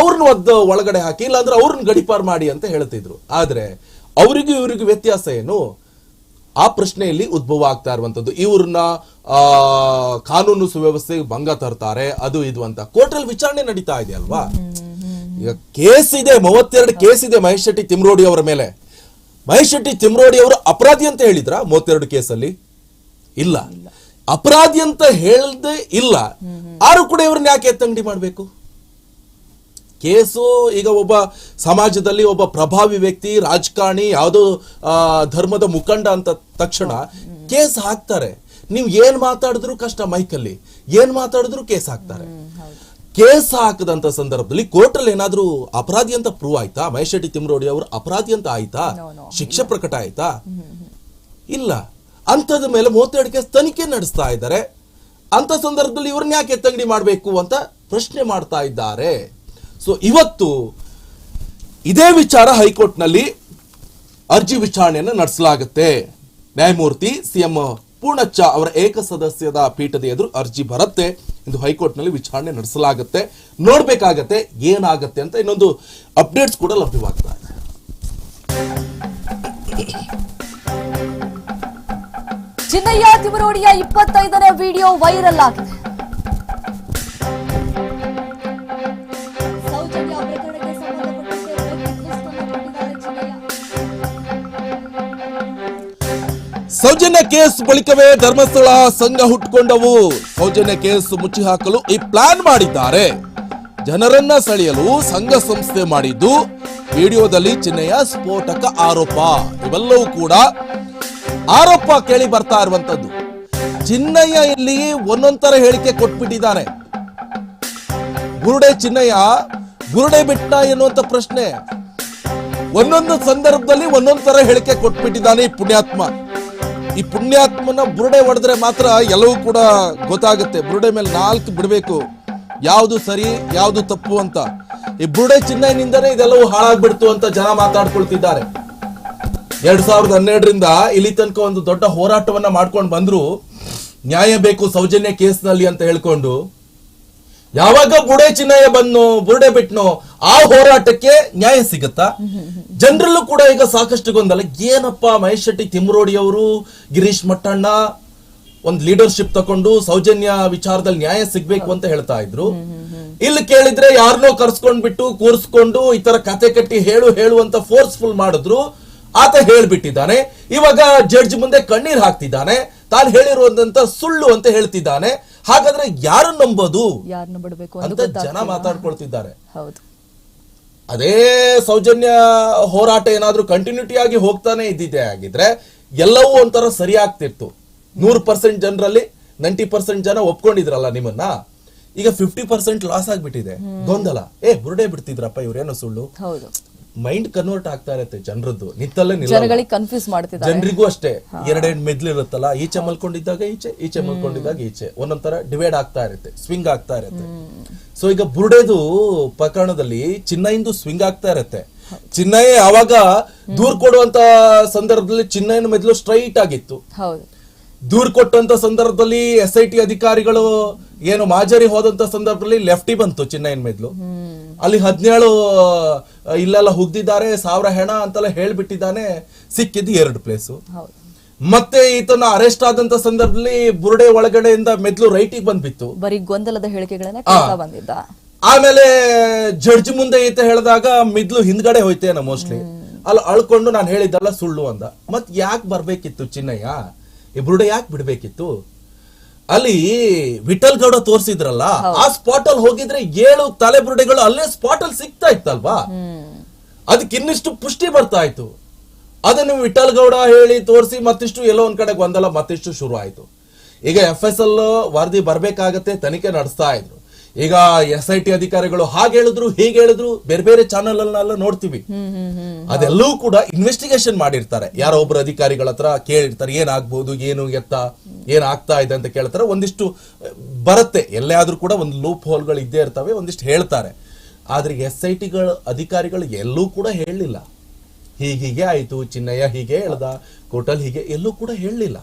Speaker 1: ಅವ್ರನ್ನ ಒದ್ದು ಒಳಗಡೆ ಹಾಕಿ ಇಲ್ಲಾಂದ್ರೆ ಅವ್ರನ್ನ ಗಡಿಪಾರ್ ಮಾಡಿ ಅಂತ ಹೇಳ್ತಿದ್ರು. ಆದ್ರೆ ಅವರಿಗೂ ಇವರಿಗೂ ವ್ಯತ್ಯಾಸ ಏನು? ಆ ಪ್ರಶ್ನೆಯಲ್ಲಿ ಉದ್ಭವ ಆಗ್ತಾ ಇರುವಂತದ್ದು ಇವ್ರನ್ನ ಆ, ಕಾನೂನು ಸುವ್ಯವಸ್ಥೆಗೆ ಭಂಗ ತರ್ತಾರೆ ಅದು ಇದು ಅಂತ. ಕೋರ್ಟಲ್ಲಿ ವಿಚಾರಣೆ ನಡೀತಾ ಇದೆ ಅಲ್ವಾ? ಈಗ ಕೇಸ್ ಇದೆ ಮೂವತ್ತೆರಡು ಕೇಸ್ ಇದೆ ಮಹೇಶ್ ಶೆಟ್ಟಿ ತಿಮ್ರೋಡಿ ಅವರ ಮೇಲೆ. ಮಹೇಶ್ ಶೆಟ್ಟಿ ತಿಮ್ರೋಡಿ ಅವರು ಅಪರಾಧಿ ಅಂತ ಹೇಳಿದ್ರ ಮೂವತ್ತೆರಡು ಕೇಸಲ್ಲಿ? ಇಲ್ಲ. ಅಪರಾಧಿ ಅಂತ ಹೇಳದೆ ಇಲ್ಲ. ಆರು ಕೂಡ ಇವ್ರನ್ನ ಯಾಕೆ ಎತ್ತಂಗಡಿ ಮಾಡಬೇಕು? ಕೇಸು ಈಗ ಒಬ್ಬ ಸಮಾಜದಲ್ಲಿ ಒಬ್ಬ ಪ್ರಭಾವಿ ವ್ಯಕ್ತಿ ರಾಜಕಾರಣಿ ಯಾವುದೋ ಧರ್ಮದ ಮುಖಂಡ ಅಂತ ತಕ್ಷಣ ಕೇಸ್ ಹಾಕ್ತಾರೆ. ನೀವು ಏನ್ ಮಾತಾಡಿದ್ರು ಕಷ್ಟ ಮೈಕಲ್ಲಿ ಏನ್ ಮಾತಾಡಿದ್ರು ಕೇಸ್ ಹಾಕ್ತಾರೆ. ಕೇಸ್ ಹಾಕದಂತ ಸಂದರ್ಭದಲ್ಲಿ ಕೋರ್ಟಲ್ಲಿ ಏನಾದ್ರೂ ಅಪರಾಧಿ ಅಂತ ಪ್ರೂವ್ ಆಯ್ತಾ? ಮಹೇಶ್ ಶೆಟ್ಟಿ ತಿಮ್ರೋಡಿ ಅವರು ಅಪರಾಧಿ ಅಂತ ಆಯ್ತಾ. ಶಿಕ್ಷೆ ಪ್ರಕಟ ಆಯ್ತಾ? ಇಲ್ಲ. ಅಂತದ ಮೇಲೆ ಮೂವತ್ತೆರಡು ಕೇಸ್ ತನಿಖೆ ನಡೆಸ್ತಾ ಇದ್ದಾರೆ. ಅಂತ ಸಂದರ್ಭದಲ್ಲಿ ಇವ್ರನ್ನ ಯಾಕೆ ಎತ್ತಂಗಡಿ ಮಾಡಬೇಕು ಅಂತ ಪ್ರಶ್ನೆ ಮಾಡ್ತಾ ಇದ್ದಾರೆ. ಸೊ ಇವತ್ತು ಇದೇ ವಿಚಾರ ಹೈಕೋರ್ಟ್ನಲ್ಲಿ ಅರ್ಜಿ ವಿಚಾರಣೆಯನ್ನು ನಡೆಸಲಾಗುತ್ತೆ. ನ್ಯಾಯಮೂರ್ತಿ ಸಿಎಂ ಪೂರ್ಣಚ್ಚ ಅವರ ಏಕ ಸದಸ್ಯದ ಪೀಠದ ಎದುರು ಅರ್ಜಿ ಬರುತ್ತೆ. ಇಂದು ಹೈಕೋರ್ಟ್ನಲ್ಲಿ ವಿಚಾರಣೆ ನಡೆಸಲಾಗುತ್ತೆ. ನೋಡಬೇಕಾಗತ್ತೆ ಏನಾಗುತ್ತೆ ಅಂತ ಇನ್ನೊಂದು ಅಪ್ಡೇಟ್ಸ್ ಕೂಡ ಲಭ್ಯವಾಗ್ತಾ ಇದೆ.
Speaker 2: ಚಿನ್ನಯ್ಯ ತಿಮರೋಡಿಯ ಇಪ್ಪತ್ತೈದನೇ ವಿಡಿಯೋ ವೈರಲ್ ಆಗಿದೆ. ಸೌಜನ್ಯ
Speaker 1: ಕೇಸ್ ಬಳಿಕವೇ ಧರ್ಮಸ್ಥಳ ಸಂಘ ಹುಟ್ಟುಕೊಂಡವು ಸೌಜನ್ಯ ಕೇಸ್ ಮುಚ್ಚಿ ಹಾಕಲು ಈ ಪ್ಲಾನ್ ಮಾಡಿದ್ದಾರೆ. ಜನರನ್ನ ಸೆಳೆಯಲು ಸಂಘ ಸಂಸ್ಥೆ ಮಾಡಿದ್ದು, ವಿಡಿಯೋದಲ್ಲಿ ಚಿನ್ನಯ್ಯ ಸ್ಫೋಟಕ ಆರೋಪ. ಇವೆಲ್ಲವೂ ಕೂಡ ಆರೋಪ ಕೇಳಿ ಬರ್ತಾ ಇರುವಂತದ್ದು. ಚಿನ್ನಯ್ಯ ಇಲ್ಲಿ ಒಂದೊಂದರ ಹೇಳಿಕೆ ಕೊಟ್ಬಿಟ್ಟಿದ್ದಾನೆ. ಗುರುಡೆ ಚಿನ್ನಯ್ಯ ಗುರುಡೆ ಬಿಟ್ಟ ಎನ್ನುವಂತ ಪ್ರಶ್ನೆ. ಒಂದೊಂದು ಸಂದರ್ಭದಲ್ಲಿ ಒಂದೊಂದು ತರ ಹೇಳಿಕೆ ಕೊಟ್ಬಿಟ್ಟಿದ್ದಾನೆ ಈ ಪುಣ್ಯಾತ್ಮ. ಈ ಪುಣ್ಯಾತ್ಮನ ಬುರುಡೆ ಹೊಡೆದ್ರೆ ಮಾತ್ರ ಎಲ್ಲವೂ ಕೂಡ ಗೊತ್ತಾಗುತ್ತೆ. ಬುರುಡೆ ಮೇಲೆ ನಾಲ್ಕು ಬಿಡಬೇಕು. ಯಾವುದು ಸರಿ, ಯಾವುದು ತಪ್ಪು ಅಂತ. ಈ ಬುರುಡೆ ಚಿಹ್ನೆಯಿಂದನೇ ಇದೆಲ್ಲವೂ ಹಾಳಾಗ್ಬಿಡ್ತು ಅಂತ ಜನ ಮಾತಾಡ್ಕೊಳ್ತಿದ್ದಾರೆ. ಎರಡ್ ಸಾವಿರದ ಹನ್ನೆರಡರಿಂದ ಇಲ್ಲಿ ತನಕ ಒಂದು ದೊಡ್ಡ ಹೋರಾಟವನ್ನ ಮಾಡ್ಕೊಂಡು ಬಂದ್ರು. ನ್ಯಾಯ ಬೇಕು, ಸೌಜನ್ಯ ಕೇಸ್ನಲ್ಲಿ ಅಂತ ಹೇಳ್ಕೊಂಡು. ಯಾವಾಗ ಬುಡೆ ಚಿನ್ನಯ ಬಂದ್ನೋ, ಬುರುಡೆ ಬಿಟ್ನೋ, ಆ ಹೋರಾಟಕ್ಕೆ ನ್ಯಾಯ ಸಿಗುತ್ತಾ? ಜನರಲ್ಲೂ ಕೂಡ ಈಗ ಸಾಕಷ್ಟು ಗೊಂದಲ. ಏನಪ್ಪ ಮಹೇಶ್ ಶೆಟ್ಟಿ ತಿಮ್ಮರೋಡಿ ಅವರು, ಗಿರೀಶ್ ಮಟ್ಟಣ್ಣ ಒಂದು ಲೀಡರ್ಶಿಪ್ ತಕೊಂಡು ಸೌಜನ್ಯ ವಿಚಾರದಲ್ಲಿ ನ್ಯಾಯ ಸಿಗ್ಬೇಕು ಅಂತ ಹೇಳ್ತಾ ಇದ್ರು. ಇಲ್ಲಿ ಕೇಳಿದ್ರೆ ಯಾರನ್ನೋ ಕರ್ಸ್ಕೊಂಡ್ಬಿಟ್ಟು, ಕೂರಿಸ್ಕೊಂಡು ಈ ತರ ಕತೆ ಕಟ್ಟಿ ಹೇಳು ಹೇಳುವಂತ ಫೋರ್ಸ್ಫುಲ್ ಮಾಡಿದ್ರು. ಆತ ಹೇಳ್ಬಿಟ್ಟಿದ್ದಾನೆ. ಇವಾಗ ಜಡ್ಜ್ ಮುಂದೆ ಕಣ್ಣೀರ್ ಹಾಕ್ತಿದ್ದಾನೆ. ತಾನು ಹೇಳಿರುವಂತ ಸುಳ್ಳು ಅಂತ ಹೇಳ್ತಿದ್ದಾನೆ. ಹಾಗಾದ್ರೆ ಯಾರು ನಂಬೋದು?
Speaker 2: ಯಾರನ್ನ ಬಿಡಬೇಕು
Speaker 1: ಅಂತ ಜನ ಮಾತಾಡ್ಕೊಳ್ತಿದ್ದಾರೆ.
Speaker 2: ಹೌದು.
Speaker 1: ಅದೇ ಸೌಜನ್ಯ ಹೋರಾಟ ಏನಾದ್ರೂ ಕಂಟಿನ್ಯೂಟಿ ಆಗಿ ಹೋಗ್ತಾನೆ ಇದ್ದಿದೆ ಆಗಿದ್ರೆ ಎಲ್ಲವೂ ಒಂಥರ ಸರಿ ಆಗ್ತಿತ್ತು ನೂರು ಪರ್ಸೆಂಟ್ ಜನರಲ್ಲಿ ನೈಂಟಿ ಪರ್ಸೆಂಟ್ ಜನ ಒಪ್ಕೊಂಡಿದ್ರಲ್ಲ ನಿಮ್ಮನ್ನ? ಈಗ ಫಿಫ್ಟಿ ಪರ್ಸೆಂಟ್ ಲಾಸ್ ಆಗ್ಬಿಟ್ಟಿದೆ. ಗೊಂದಲ. ಏ ಬುರುಡೆ ಬಿಡ್ತಿದ್ರಪ್ಪ ಇವ್ರೇನೋ ಸುಳ್ಳು?
Speaker 2: ಹೌದು.
Speaker 1: ಮೈಂಡ್ ಕನ್ವರ್ಟ್ ಆಗ್ತಾ ಇರುತ್ತೆ ಜನರದ್ದು. ನಿತ್ತಲ್ಲೇ ನಿಲ್ಲ
Speaker 2: ಜನಗಳಿಗೆ ಕನ್ಫ್ಯೂಸ್ ಮಾಡ್ತಿದ್ದಾರೆ.
Speaker 1: ಜನರಿಗೂ ಅಷ್ಟೇ. ಎರಡೆರಡು ಮೆದ್ಲು ಇರುತ್ತಲ್ಲ ಈಚೆ ಮಲ್ಕೊಂಡಿದ್ದಾಗ ಈಚೆ ಈಚೆ ಮಲ್ಕೊಂಡಿದ್ದಾಗ ಈಚೆ. ಒಂದೊಂದರ ಡಿವೈಡ್ ಆಗ್ತಾ ಇರುತ್ತೆ ಸ್ವಿಂಗ್ ಆಗ್ತಾ ಇರುತ್ತೆ. ಸೊ ಈಗ ಬುರುಡೆದು ಪ್ರಕರಣದಲ್ಲಿ ಚಿನ್ನೈಂದು ಸ್ವಿಂಗ್ ಆಗ್ತಾ ಇರುತ್ತೆ. ಚಿನ್ನೈ ಅವಾಗ ದೂರ್ ಕೊಡುವಂತ ಸಂದರ್ಭದಲ್ಲಿ ಚಿನ್ನ ಮೆದ್ಲು ಸ್ಟ್ರೈಟ್ ಆಗಿತ್ತು.
Speaker 2: ಹೌದು.
Speaker 1: ದೂರ್ ಕೊಟ್ಟಂತ ಸಂದರ್ಭದಲ್ಲಿ ಎಸ್ ಐ ಟಿ ಅಧಿಕಾರಿಗಳು ಏನು ಮಾಜರಿ ಹೋದಂತ ಸಂದರ್ಭದಲ್ಲಿ ಲೆಫ್ಟಿ ಬಂತು ಚಿನ್ನೈನ್ ಮೆದ್ಲು. ಅಲ್ಲಿ ಹದಿನೇಳು ಇಲ್ಲೆಲ್ಲ ಹುಗ್ದಿದ್ದಾರೆ ಸಾವಿರ ಹೆಣ ಅಂತೆಲ್ಲ ಹೇಳ್ಬಿಟ್ಟಿದ್ದಾನೆ ಸಿಕ್ಕಿದ್ದು ಎರಡು ಪ್ಲೇಸು ಮತ್ತೆ ಈತನ ಅರೆಸ್ಟ್ ಆದಂತ ಸಂದರ್ಭದಲ್ಲಿ ಬುರುಡೆ ಒಳಗಡೆಯಿಂದ ಮೆದ್ಲು ರೈಟಿಗೆ ಬಂದ್ಬಿತ್ತು.
Speaker 2: ಬರೀ ಗೊಂದಲದ ಹೇಳಿಕೆಗಳನ್ನ ಬಂದಿದ್ದ.
Speaker 1: ಆಮೇಲೆ ಜಡ್ಜ್ ಮುಂದೆ ಈತ ಹೇಳಿದಾಗ ಮಿದ್ಲು ಹಿಂದ್ಗಡೆ ಹೋಯ್ತೇನ ಮೋಸ್ಟ್ಲಿ ಅಲ್ಲಿ ಅಳ್ಕೊಂಡು ನಾನು ಹೇಳಿದ್ದಲ್ಲ ಸುಳ್ಳು ಅಂದ. ಮತ್ ಯಾಕೆ ಬರ್ಬೇಕಿತ್ತು ಚಿನ್ನಯ್ಯ? ಈ ಬುರುಡೆ ಯಾಕೆ ಬಿಡ್ಬೇಕಿತ್ತು? ಅಲ್ಲಿ ವಿಠಲ್ ಗೌಡ ತೋರಿಸಿದ್ರಲ್ಲ ಆ ಸ್ಪಾಟ್ ಅಲ್ಲಿ ಹೋಗಿದ್ರೆ ಏಳು ತಲೆ ಬುರುಡೆಗಳು ಅಲ್ಲೇ ಸ್ಪಾಟ್ ಅಲ್ಲಿ ಸಿಗ್ತಾ ಇತ್ತಲ್ವಾ? ಅದಕ್ಕೆ ಇನ್ನಿಷ್ಟು ಪುಷ್ಟಿ ಬರ್ತಾ ಇತ್ತು. ಅದನ್ನು ವಿಠಲ್ ಗೌಡ ಹೇಳಿ ತೋರಿಸಿ ಮತ್ತಿಷ್ಟು ಎಲ್ಲೋ ಒಂದ್ ಕಡೆ ಗೊಂದಲ ಮತ್ತಿಷ್ಟು ಶುರು ಆಯ್ತು. ಈಗ ಎಫ್ ಎಸ್ ಎಲ್ ವರದಿ ಬರ್ಬೇಕಾಗತ್ತೆ ತನಿಖೆ ನಡೆಸ್ತಾ ಇದ್ರು. ಈಗ ಎಸ್ ಐ ಟಿ ಅಧಿಕಾರಿಗಳು ಹಾಗೆ ಹೇಳಿದ್ರು ಹೀಗೆ ಹೇಳಿದ್ರು ಬೇರೆ ಬೇರೆ ಚಾನೆಲ್ ಅಲ್ಲೆಲ್ಲ ನೋಡ್ತೀವಿ ಅದೆಲ್ಲವೂ ಕೂಡ ಇನ್ವೆಸ್ಟಿಗೇಷನ್ ಮಾಡಿರ್ತಾರೆ. ಯಾರೋ ಒಬ್ರು ಅಧಿಕಾರಿಗಳ ಹತ್ರ ಕೇಳಿರ್ತಾರೆ ಏನಾಗ್ಬೋದು ಏನು ಎತ್ತ ಏನಾಗ್ತಾ ಆಗ್ತಾ ಇದೆ ಅಂತ ಕೇಳ್ತಾರೆ. ಒಂದಿಷ್ಟು ಬರುತ್ತೆ. ಎಲ್ಲೇ ಆದ್ರೂ ಕೂಡ ಒಂದು ಲೂಪ್ ಹೋಲ್ಗಳು ಇದ್ದೇ ಇರ್ತವೆ ಒಂದಿಷ್ಟು ಹೇಳ್ತಾರೆ. ಆದ್ರೆ ಎಸ್ ಐ ಟಿಗಳ ಅಧಿಕಾರಿಗಳು ಎಲ್ಲೂ ಕೂಡ ಹೇಳಲಿಲ್ಲ. ಹೀಗೀಗೆ ಆಯ್ತು ಚಿನ್ನಯ್ಯ ಹೀಗೆ ಹೇಳ್ದ ಕೋಟಲ್ ಹೀಗೆ ಎಲ್ಲೂ ಕೂಡ ಹೇಳಲಿಲ್ಲ.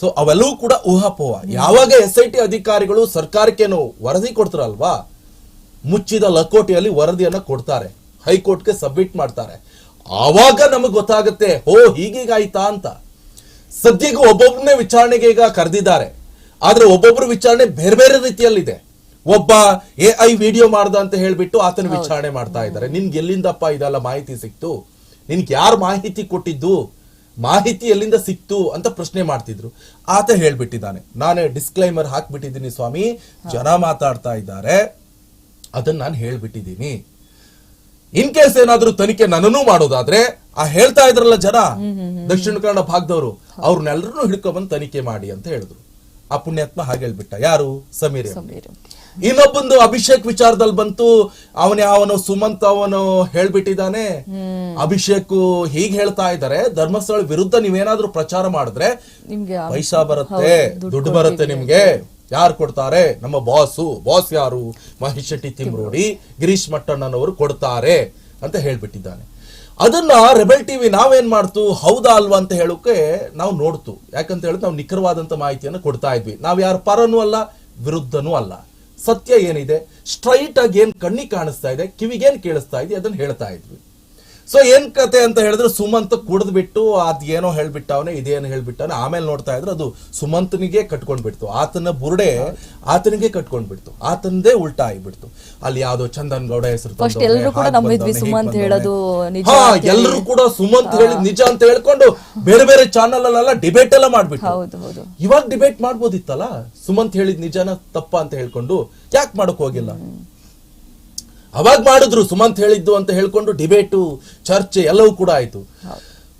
Speaker 1: ಸೊ ಅವೆಲ್ಲವೂ ಕೂಡ ಊಹಾಪೋಹ. ಯಾವಾಗ ಎಸ್ ಐ ಟಿ ಅಧಿಕಾರಿಗಳು ಸರ್ಕಾರಕ್ಕೇನು ವರದಿ ಕೊಡ್ತಾರಲ್ವಾ ಮುಚ್ಚಿದ ಲಕೋಟೆಯಲ್ಲಿ ವರದಿಯನ್ನ ಕೊಡ್ತಾರೆ. ಹೈಕೋರ್ಟ್ಗೆ ಸಬ್ಮಿಟ್ ಮಾಡ್ತಾರೆ. ಆವಾಗ ನಮಗೆ ಗೊತ್ತಾಗುತ್ತೆ ಓ ಹೀಗೀಗಾಯ್ತಾ ಅಂತ. ಸದ್ಯಕ್ಕೆ ಒಬ್ಬೊಬ್ಬನೇ ವಿಚಾರಣೆಗೆ ಈಗ ಕರೆದಿದ್ದಾರೆ. ಆದ್ರೆ ಒಬ್ಬೊಬ್ರು ವಿಚಾರಣೆ ಬೇರೆ ಬೇರೆ ರೀತಿಯಲ್ಲಿದೆ. ಒಬ್ಬ ಎ ಐ ವಿಡಿಯೋ ಮಾಡ್ದ ಅಂತ ಹೇಳ್ಬಿಟ್ಟು ಆತನ ವಿಚಾರಣೆ ಮಾಡ್ತಾ ಇದ್ದಾರೆ. ನಿನ್ಗೆ ಎಲ್ಲಿಂದಪ್ಪ ಇದೆಲ್ಲ ಮಾಹಿತಿ ಸಿಕ್ತು? ನಿನ್ಗೆ ಯಾರು ಮಾಹಿತಿ ಕೊಟ್ಟಿದ್ದು? ಮಾಹಿತಿ ಎಲ್ಲಿಂದ ಸಿಕ್ತು ಅಂತ ಪ್ರಶ್ನೆ ಮಾಡ್ತಿದ್ರು. ಆತ ಹೇಳ್ಬಿಟ್ಟಿದ್ದಾನೆ. ನಾನೇ ಡಿಸ್ಕ್ಲೈಮರ್ ಹಾಕ್ಬಿಟ್ಟಿದ್ದೀನಿ ಸ್ವಾಮಿ. ಜನ ಮಾತಾಡ್ತಾ ಇದ್ದಾರೆ. ಅದನ್ನ ನಾನು ಹೇಳ್ಬಿಟ್ಟಿದ್ದೀನಿ. ಇನ್ ಕೇಸ್ ಏನಾದ್ರೂ ತನಿಖೆ ನನ್ನನ್ನು ಮಾಡೋದಾದ್ರೆ, ಆ ಹೇಳ್ತಾ ಇದ್ರಲ್ಲ ಜನ, ದಕ್ಷಿಣ ಕನ್ನಡ ಭಾಗದವರು ಅವ್ರನ್ನೆಲ್ಲರನ್ನೂ ಹಿಡ್ಕೊಂಡ್ಬಂದು ತನಿಖೆ ಮಾಡಿ ಅಂತ ಹೇಳಿದ್ರು. ಆ ಪುಣ್ಯಾತ್ಮ ಹಾಗೆ ಹೇಳ್ಬಿಟ್ಟ. ಯಾರು? ಸಮೀರ್
Speaker 2: ಸಮೀರ್.
Speaker 1: ಇನ್ನೊಬ್ಬಂದು ಅಭಿಷೇಕ್ ವಿಚಾರದಲ್ಲಿ ಬಂತು ಅವನೇ ಅವನು ಸುಮಂತ್ ಅವನು ಹೇಳ್ಬಿಟ್ಟಿದ್ದಾನೆ. ಅಭಿಷೇಕ್ ಹೀಗ್ ಹೇಳ್ತಾ ಇದ್ದಾರೆ ಧರ್ಮಸ್ಥಳ ವಿರುದ್ಧ ನೀವೇನಾದ್ರೂ ಪ್ರಚಾರ ಮಾಡಿದ್ರೆ ಪೈಸಾ ಬರುತ್ತೆ
Speaker 2: ದುಡ್ಡು
Speaker 1: ಬರುತ್ತೆ ನಿಮ್ಗೆ. ಯಾರು ಕೊಡ್ತಾರೆ? ನಮ್ಮ ಬಾಸು ಬಾಸ್ ಯಾರು? ಮಹೇಶ್ ಶೆಟ್ಟಿ ತಿಮ್ರೋಡಿ ಗಿರೀಶ್ ಮಟ್ಟಣ್ಣನವರು ಕೊಡ್ತಾರೆ ಅಂತ ಹೇಳ್ಬಿಟ್ಟಿದ್ದಾನೆ. ಅದನ್ನ ರೆಬೆಲ್ ಟಿವಿ ನಾವೇನ್ ಮಾಡ್ತು? ಹೌದಾ ಅಲ್ವಾ ಅಂತ ಹೇಳೋಕೆ ನಾವು ನೋಡ್ತು. ಯಾಕಂತ ಹೇಳಿದ್ರೆ ನಾವು ನಿಖರವಾದಂತ ಮಾಹಿತಿಯನ್ನು ಕೊಡ್ತಾ ಇದ್ವಿ. ನಾವ್ ಯಾರು ಪರನೂ ಅಲ್ಲ ವಿರುದ್ಧನೂ ಅಲ್ಲ. ಸತ್ಯ ಏನಿದೆ? ಸ್ಟ್ರೈಟ್ ಆಗಿ ಏನ್ ಕಣ್ಣಿಗೆ ಕಾಣಿಸ್ತಾ ಇದೆ? ಕಿವಿಗೇನ್ ಕೇಳಿಸ್ತಾ ಇದೆ? ಅದನ್ನ ಹೇಳ್ತಾ ಇದ್ವಿ. ಸೊ ಏನ್ ಕತೆ ಅಂತ ಹೇಳಿದ್ರೆ ಸುಮಂತ್ ಕುಡಿದ್ ಬಿಟ್ಟು ಅದ್ ಏನೋ ಹೇಳ್ಬಿಟ್ಟವನೆ ಇದೇನು ಹೇಳ್ಬಿಟ್ಟವನ ಆಮೇಲೆ ನೋಡ್ತಾ ಇದ್ರೆ ಅದು ಸುಮಂತನಿಗೆ ಕಟ್ಕೊಂಡ್ ಬಿಡ್ತು. ಆತನ ಬುರುಡೆ ಆತನಿಗೆ ಕಟ್ಕೊಂಡ್ ಬಿಡ್ತು. ಆತನದೇ ಉಲ್ಟಾ ಆಗಿಬಿಡ್ತು. ಅಲ್ಲಿ ಯಾವ್ದೋ ಚಂದನ್ ಗೌಡ ಹೆಸರು. ಎಲ್ಲರೂ ಕೂಡ ಸುಮಂತ್ ಹೇಳಿದ್ ನಿಜ ಅಂತ ಹೇಳ್ಕೊಂಡು ಬೇರೆ ಬೇರೆ ಚಾನಲ್ ಅಲ್ಲೆಲ್ಲ ಡಿಬೇಟ್ ಎಲ್ಲ ಮಾಡ್ಬಿಟ್ಟು ಇವಾಗ ಡಿಬೇಟ್ ಮಾಡ್ಬೋದಿತ್ತಲ್ಲ? ಸುಮಂತ್ ಹೇಳಿದ್ ನಿಜನ ತಪ್ಪ ಅಂತ ಹೇಳ್ಕೊಂಡು ಯಾಕೆ ಮಾಡಕ್ ಹೋಗಿಲ್ಲ? ಅವಾಗ ಮಾಡಿದ್ರು ಸುಮಂತ್ ಹೇಳಿದ್ದು ಅಂತ ಹೇಳ್ಕೊಂಡು ಡಿಬೇಟು ಚರ್ಚೆ ಎಲ್ಲವೂ ಕೂಡ ಆಯ್ತು.